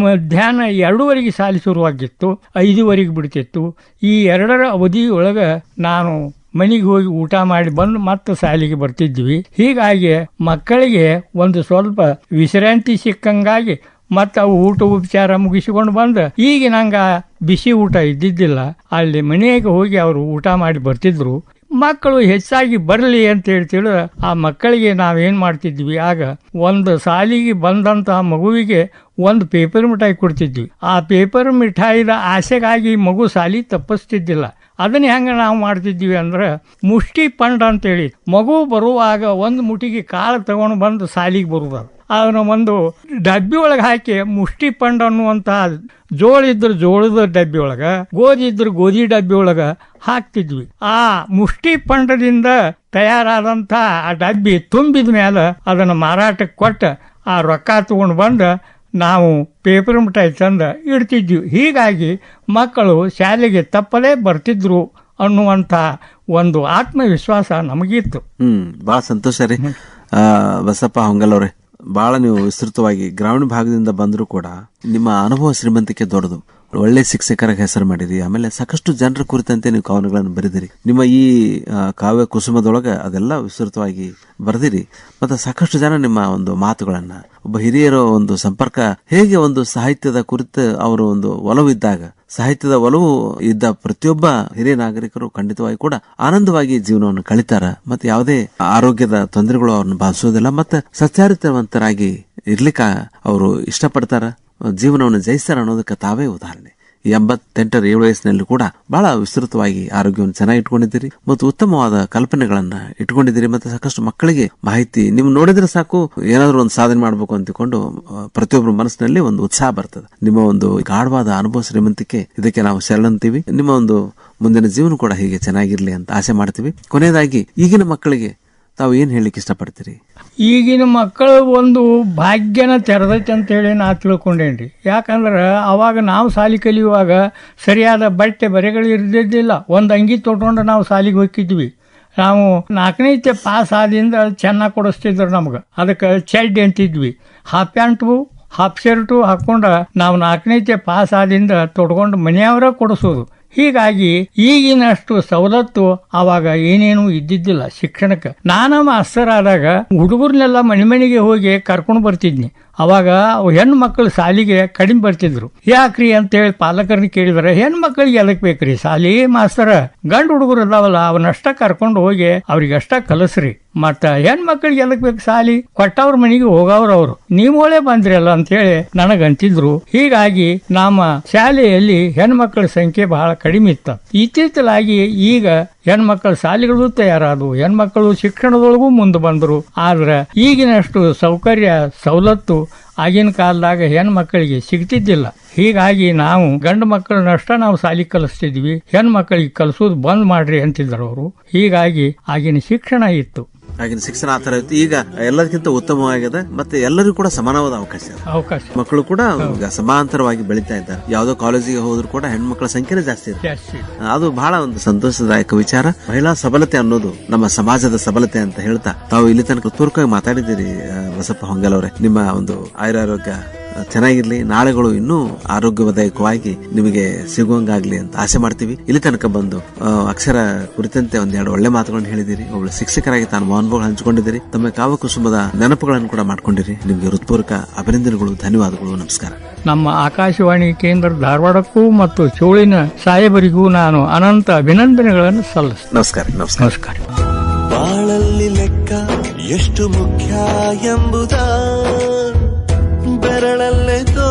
ಮಧ್ಯಾಹ್ನ ಎರಡೂವರೆಗೆ ಸಾಲಿ ಶುರುವಾಗಿತ್ತು. ಐದುವರೆಗೆ ಬಿಡ್ತಿತ್ತು. ಈ ಎರಡರ ಅವಧಿಯೊಳಗೆ ನಾನು ಮನೆಗೆ ಹೋಗಿ ಊಟ ಮಾಡಿ ಬಂದು ಮತ್ತೆ ಶಾಲೆಗೆ ಬರ್ತಿದ್ವಿ. ಹೀಗಾಗಿ ಮಕ್ಕಳಿಗೆ ಒಂದು ಸ್ವಲ್ಪ ವಿಶ್ರಾಂತಿ ಸಿಕ್ಕಂಗಾಗಿ ಮತ್ತು ಅವು ಊಟ ಉಪಚಾರ ಮುಗಿಸಿಕೊಂಡು ಬಂದು. ಈಗ ನಂಗೆ ಬಿಸಿ ಊಟ ಇದ್ದಿದ್ದಿಲ್ಲ. ಅಲ್ಲಿ ಮನೆಗೆ ಹೋಗಿ ಅವರು ಊಟ ಮಾಡಿ ಬರ್ತಿದ್ರು. ಮಕ್ಕಳು ಹೆಚ್ಚಾಗಿ ಬರಲಿ ಅಂತ ಹೇಳ್ತಿಳು. ಆ ಮಕ್ಕಳಿಗೆ ನಾವೇನು ಮಾಡ್ತಿದ್ವಿ ಆಗ ಒಂದು ಸಾಲಿಗೆ ಬಂದಂತಹ ಮಗುವಿಗೆ ಒಂದು ಪೇಪರ್ ಮಿಠಾಯಿ ಕೊಡ್ತಿದ್ವಿ. ಆ ಪೇಪರ್ ಮಿಠಾಯಿದ ಆಸೆಗಾಗಿ ಮಗು ಸಾಲಿ ತಪ್ಪಿಸ್ತಿದ್ದಿಲ್ಲ. ಅದನ್ನ ಹೆಂಗೆ ನಾವು ಮಾಡ್ತಿದ್ವಿ ಅಂದ್ರೆ ಮುಷ್ಟಿ ಪಂಡ್ ಅಂತೇಳಿ ಮಗು ಬರುವಾಗ ಒಂದು ಮುಟಿಗೆ ಕಾಳು ತಗೊಂಡು ಬಂದು ಸಾಲಿಗೆ ಬರುವುದು ಅದನ್ನ ಒಂದು ಡಬ್ಬಿ ಒಳಗೆ ಹಾಕಿ ಮುಷ್ಟಿ ಪಂಡ ಅನ್ನುವಂಥ ಜೋಳ ಇದ್ರ ಜೋಳದ ಡಬ್ಬಿ ಒಳಗ, ಗೋಧಿ ಇದ್ರ ಗೋಧಿ ಡಬ್ಬಿ ಒಳಗ ಹಾಕ್ತಿದ್ವಿ. ಆ ಮುಷ್ಟಿ ಪಂಡದಿಂದ ತಯಾರಾದಂಥ ಆ ಡಬ್ಬಿ ತುಂಬಿದ ಮೇಲೆ ಅದನ್ನು ಮಾರಾಟಕ್ಕೆ ಕೊಟ್ಟು ಆ ರೊಕ್ಕ ತಗೊಂಡು ಬಂದು ನಾವು ಪೇಪರ್ ಮಿಠಾಯಿ ತಂದು ಇಡ್ತಿದ್ವಿ. ಹೀಗಾಗಿ ಮಕ್ಕಳು ಶಾಲೆಗೆ ತಪ್ಪಲೇ ಬರ್ತಿದ್ರು ಅನ್ನುವಂಥ ಒಂದು ಆತ್ಮವಿಶ್ವಾಸ ನಮಗಿತ್ತು. ಹ್ಮ್ ಬಹಳ ಸಂತೋಷ ರೀ. ಬಸಪ್ಪ ಹೊಂಗಲ್ ಬಹಳ ನೀವು ವಿಸ್ತೃತವಾಗಿ ಗ್ರಾಮೀಣ ಭಾಗದಿಂದ ಬಂದರೂ ಕೂಡ ನಿಮ್ಮ ಅನುಭವ ಶ್ರೀಮಂತಿಕೆ ದೊಡ್ಡದು. ಒಳ್ಳೆ ಶಿಕ್ಷಕರ ಹೆಸರು ಮಾಡಿರಿ. ಆಮೇಲೆ ಸಾಕಷ್ಟು ಜನರ ಕುರಿತಂತೆ ನೀವು ಕವನಗಳನ್ನು ಬರೆದಿರಿ. ನಿಮ್ಮ ಈ ಕಾವ್ಯ ಕುಸುಮದೊಳಗೆ ಅದೆಲ್ಲ ವಿಸ್ತೃತವಾಗಿ ಬರೆದಿರಿ. ಮತ್ತೆ ಸಾಕಷ್ಟು ಜನ ನಿಮ್ಮ ಒಂದು ಮಾತುಗಳನ್ನ, ಒಬ್ಬ ಹಿರಿಯರ ಒಂದು ಸಂಪರ್ಕ, ಹೇಗೆ ಒಂದು ಸಾಹಿತ್ಯದ ಕುರಿತು ಅವರು ಒಂದು ಒಲವು ಇದ್ದಾಗ ಸಾಹಿತ್ಯದ ಒಲವು ಇದ್ದ ಪ್ರತಿಯೊಬ್ಬ ಹಿರಿಯ ನಾಗರಿಕರು ಖಂಡಿತವಾಗಿ ಕೂಡ ಆನಂದವಾಗಿ ಜೀವನವನ್ನು ಕಳಿತಾರ. ಮತ್ತೆ ಯಾವುದೇ ಆರೋಗ್ಯದ ತೊಂದರೆಗಳು ಅವ್ರನ್ನ ಭಾವಿಸೋದಿಲ್ಲ ಮತ್ತೆ ಸಚ್ಚಾರಿತವಂತರಾಗಿ ಇರ್ಲಿಕ್ಕ ಅವರು ಇಷ್ಟಪಡ್ತಾರ? ಜೀವನವನ್ನು ಜಯಿಸ್ತಾರ ಅನ್ನೋದಕ್ಕೆ ತಾವೇ ಉದಾಹರಣೆ. ಎಂಬತ್ತೆಂಟರ ಏಳು ವಯಸ್ಸಿನಲ್ಲೂ ಕೂಡ ಬಹಳ ವಿಸ್ತೃತವಾಗಿ ಆರೋಗ್ಯವನ್ನು ಚೆನ್ನಾಗಿ ಇಟ್ಕೊಂಡಿದ್ದೀರಿ ಮತ್ತು ಉತ್ತಮವಾದ ಕಲ್ಪನೆಗಳನ್ನ ಇಟ್ಕೊಂಡಿದ್ದೀರಿ ಮತ್ತು ಸಾಕಷ್ಟು ಮಕ್ಕಳಿಗೆ ಮಾಹಿತಿ ನೀವು ನೋಡಿದ್ರೆ ಸಾಕು, ಏನಾದರೂ ಒಂದು ಸಾಧನೆ ಮಾಡಬೇಕು ಅಂತಿಕೊಂಡು ಪ್ರತಿಯೊಬ್ಬರ ಮನಸ್ಸಿನಲ್ಲಿ ಒಂದು ಉತ್ಸಾಹ ಬರ್ತದೆ. ನಿಮ್ಮ ಒಂದು ಗಾಢವಾದ ಅನುಭವ ಶ್ರೀಮಂತಿಕೆ, ಇದಕ್ಕೆ ನಾವು ಸೆರಳಂತೀವಿ ನಿಮ್ಮ ಒಂದು ಮುಂದಿನ ಜೀವನ ಕೂಡ ಹೀಗೆ ಚೆನ್ನಾಗಿರ್ಲಿ ಅಂತ ಆಸೆ ಮಾಡ್ತೀವಿ. ಕೊನೆಯದಾಗಿ, ಈಗಿನ ಮಕ್ಕಳಿಗೆ ತಾವು ಏನು ಹೇಳಲಿಕ್ಕೆ ಇಷ್ಟಪಡ್ತೀರಿ? ಈಗಿನ ಮಕ್ಕಳು ಒಂದು ಭಾಗ್ಯನ ತೆರೆದೈತೆ ಅಂತೇಳಿ ನಾ ತಿಳ್ಕೊಂಡೇನ್ರಿ. ಯಾಕಂದ್ರೆ ಅವಾಗ ನಾವು ಸಾಲಿ ಕಲಿಯುವಾಗ ಸರಿಯಾದ ಬಟ್ಟೆ ಬರೆಗಳು ಇರ್ದಿದ್ದಿಲ್ಲ. ಒಂದು ಅಂಗಿ ತೊಗೊಂಡು ನಾವು ಸಾಲಿಗೆ ಹೋಗಿದ್ವಿ ನಾವು ನಾಲ್ಕನೇ ಪಾಸ್ ಆದಿಂದ ಚೆನ್ನಾಗಿ ಕೊಡಿಸ್ತಿದ್ರು ನಮ್ಗೆ. ಅದಕ್ಕೆ ಚೆಡ್ ಅಂತಿದ್ವಿ. ಹಾಫ್ ಪ್ಯಾಂಟು, ಹಾಫ್ ಶರ್ಟು ಹಾಕ್ಕೊಂಡು ನಾವು ನಾಲ್ಕನೇ ಪಾಸ್ ಆದಿಂದ ತೊಡ್ಕೊಂಡು ಮನೆಯವರ ಕೊಡಿಸೋದು. ಹೀಗಾಗಿ ಈಗಿನಷ್ಟು ಸವಲತ್ತು ಅವಾಗ ಏನೇನು ಇದ್ದಿದ್ದಿಲ್ಲ ಶಿಕ್ಷಣಕ್ಕೆ. ನಾನು ಮಾಸ್ತರ್ ಆದಾಗ ಹುಡುಗರ್ನೆಲ್ಲ ಮನೆ ಮನೆಗೆ ಹೋಗಿ ಕರ್ಕೊಂಡು ಬರ್ತಿದ್ನಿ. ಅವಾಗ ಹೆಣ್ಣು ಮಕ್ಕಳು ಶಾಲಿಗೆ ಕಡಿಮೆ ಬರ್ತಿದ್ರು. ಯಾಕ್ರಿ ಅಂತೇಳಿ ಪಾಲಕರನ್ನ ಕೇಳಿದ್ರೆ ಹೆಣ್ಣು ಮಕ್ಕಳಿಗೆ ಎದಕ್ ಬೇಕ್ರಿ? ಸಾಲಿ ಮಾಸ್ತರ, ಗಂಡು ಹುಡುಗರು ಅದಾವಲ್ಲ ಅವನಷ್ಟ ಕರ್ಕೊಂಡು ಹೋಗಿ ಅವ್ರಿಗೆ ಅಷ್ಟ ಕಲಸ್ರಿ. ಮತ್ತ ಹೆಣ್ ಮಕ್ಕಳಿಗೆ ಎದಕ್ ಬೇಕು ಸಾಲಿ? ಕೊಟ್ಟವ್ರ ಮನೆಗೆ ಹೋಗವ್ರ ಅವರು. ನೀವೋಳೆ ಬಂದ್ರಲ್ಲ ಅಂತ ಹೇಳಿ ನನಗೆ ಅಂತಿದ್ರು ಹೀಗಾಗಿ ನಮ್ಮ ಶಾಲೆಯಲ್ಲಿ ಹೆಣ್ಮಕ್ಳ ಸಂಖ್ಯೆ ಬಹಳ ಕಡಿಮೆ ಇತ್ತು. ಇತ್ತೀಚಲಾಗಿ ಈಗ ಹೆಣ್ಮಕ್ಳ ಶಾಲೆಗಳು ತಯಾರಾದವು, ಹೆಣ್ಮಕ್ಳು ಶಿಕ್ಷಣದೊಳಗೂ ಮುಂದೆ ಬಂದರು. ಆದ್ರೆ ಈಗಿನಷ್ಟು ಸೌಕರ್ಯ, ಸವಲತ್ತು ಆಗಿನ ಕಾಲದಾಗ ಹೆಣ್ಮಕ್ಳಿಗೆ ಸಿಗ್ತಿದ್ದಿಲ್ಲ. ಹೀಗಾಗಿ ನಾವು ಗಂಡು ಮಕ್ಕಳನ್ನಷ್ಟ ನಾವು ಸಾಲಿ ಕಲಿಸ್ತಿದ್ವಿ, ಹೆಣ್ಮಕ್ಳಿಗೆ ಕಲಿಸೋದು ಬಂದ್ ಮಾಡ್ರಿ ಅಂತಿದ್ರು ಅವರು. ಹೀಗಾಗಿ ಆಗಿನ ಶಿಕ್ಷಣ ಇತ್ತು. ಆಗಿನ ಶಿಕ್ಷಣ ಆ ಇತ್ತು. ಈಗ ಎಲ್ಲದಕ್ಕಿಂತ ಉತ್ತಮವಾಗಿದೆ ಮತ್ತೆ ಎಲ್ಲರಿಗೂ ಕೂಡ ಸಮಾನವಾದ ಅವಕಾಶ. ಅವಕಾಶ. ಮಕ್ಕಳು ಕೂಡ ಸಮಾಂತರವಾಗಿ ಬೆಳೀತಾ ಇದ್ದಾರೆ. ಯಾವುದೋ ಕಾಲೇಜಿಗೆ ಹೋದ್ರು ಕೂಡ ಹೆಣ್ಮಕ್ಳ ಸಂಖ್ಯೆನೇ ಜಾಸ್ತಿ ಇದೆ ಅದು ಬಹಳ ಒಂದು ಸಂತೋಷದಾಯಕ ವಿಚಾರ. ಮಹಿಳಾ ಸಬಲತೆ ಅನ್ನೋದು ನಮ್ಮ ಸಮಾಜದ ಸಬಲತೆ ಅಂತ ಹೇಳ್ತಾ ತಾವು ಇಲ್ಲಿ ತನಕ ತುರ್ಕಾಗಿ ಮಾತಾಡಿದ್ದೀರಿ ಬಸಪ್ಪ ಹೊಂಗಲ್ ಅವರೇ. ನಿಮ್ಮ ಒಂದು ಆಯುರಾರೋಗ್ಯ ಚೆನ್ನಾಗಿರ್ಲಿ. ನಾಳೆಗಳು ಇನ್ನೂ ಆರೋಗ್ಯದಾಯಕವಾಗಿ ನಿಮಗೆ ಸಿಗುವಂಗಾಗ್ಲಿ ಅಂತ ಆಸೆ ಮಾಡ್ತೀವಿ. ಇಲ್ಲಿ ತನಕ ಬಂದು ಅಕ್ಷರ ಕುರಿತಂತೆ ಒಂದೆರಡು ಒಳ್ಳೆ ಮಾತುಗಳನ್ನು ಹೇಳಿದಿರಿ. ಒಳ್ಳೆ ಶಿಕ್ಷಕರಾಗಿ ತಾನು ಅನುಭವಗಳು ಹಂಚಿಕೊಂಡಿದ್ದೀರಿ. ತಮ್ಮ ಕಾವ ಕುಸುಮದ ನೆನಪುಗಳನ್ನು ಕೂಡ ಮಾಡ್ಕೊಂಡಿರಿ. ನಿಮಗೆ ಹೃತ್ಪೂರ್ವಕ ಅಭಿನಂದನೆಗಳು ಧನ್ಯವಾದಗಳು ನಮಸ್ಕಾರ. ನಮ್ಮ ಆಕಾಶವಾಣಿ ಕೇಂದ್ರ ಧಾರವಾಡಕ್ಕೂ ಮತ್ತು ಚೋಳಿನ ಸಾಹೇಬರಿಗೂ ನಾನು ಅನಂತ ಅಭಿನಂದನೆಗಳನ್ನು ಸಲ್ಲಿಸ್ತೇನೆ. ನಮಸ್ಕಾರ ನಮಸ್ಕಾರ. ನಮಸ್ಕಾರ. ಬಾಳಲ್ಲಿ ಲೆಕ್ಕ ಎಷ್ಟು ಮುಖ್ಯ ಎಂಬುದ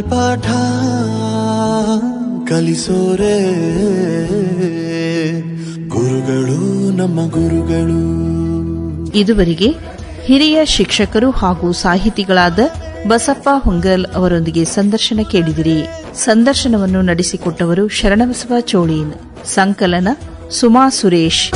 ತಾಳ್ಮೆ ಪಾಠ ಕಲಿಸೋರೆ. ಗುರುಗಳು ನಮ್ಮ ಗುರುಗಳು. ಇದುವರೆಗೆ ಹಿರಿಯ ಶಿಕ್ಷಕರು ಹಾಗೂ ಸಾಹಿತಿಗಳಾದ ಬಸಪ್ಪ ಹೊಂಗಲ್ ಅವರೊಂದಿಗೆ ಸಂದರ್ಶನ ಕೇಳಿದಿರಿ. ಸಂದರ್ಶನವನ್ನು ನಡೆಸಿಕೊಟ್ಟವರು ಶರಣಬಸವ ಚೋಳೀನ್, ಸಂಕಲನ ಸುಮಾ ಸುರೇಶ್.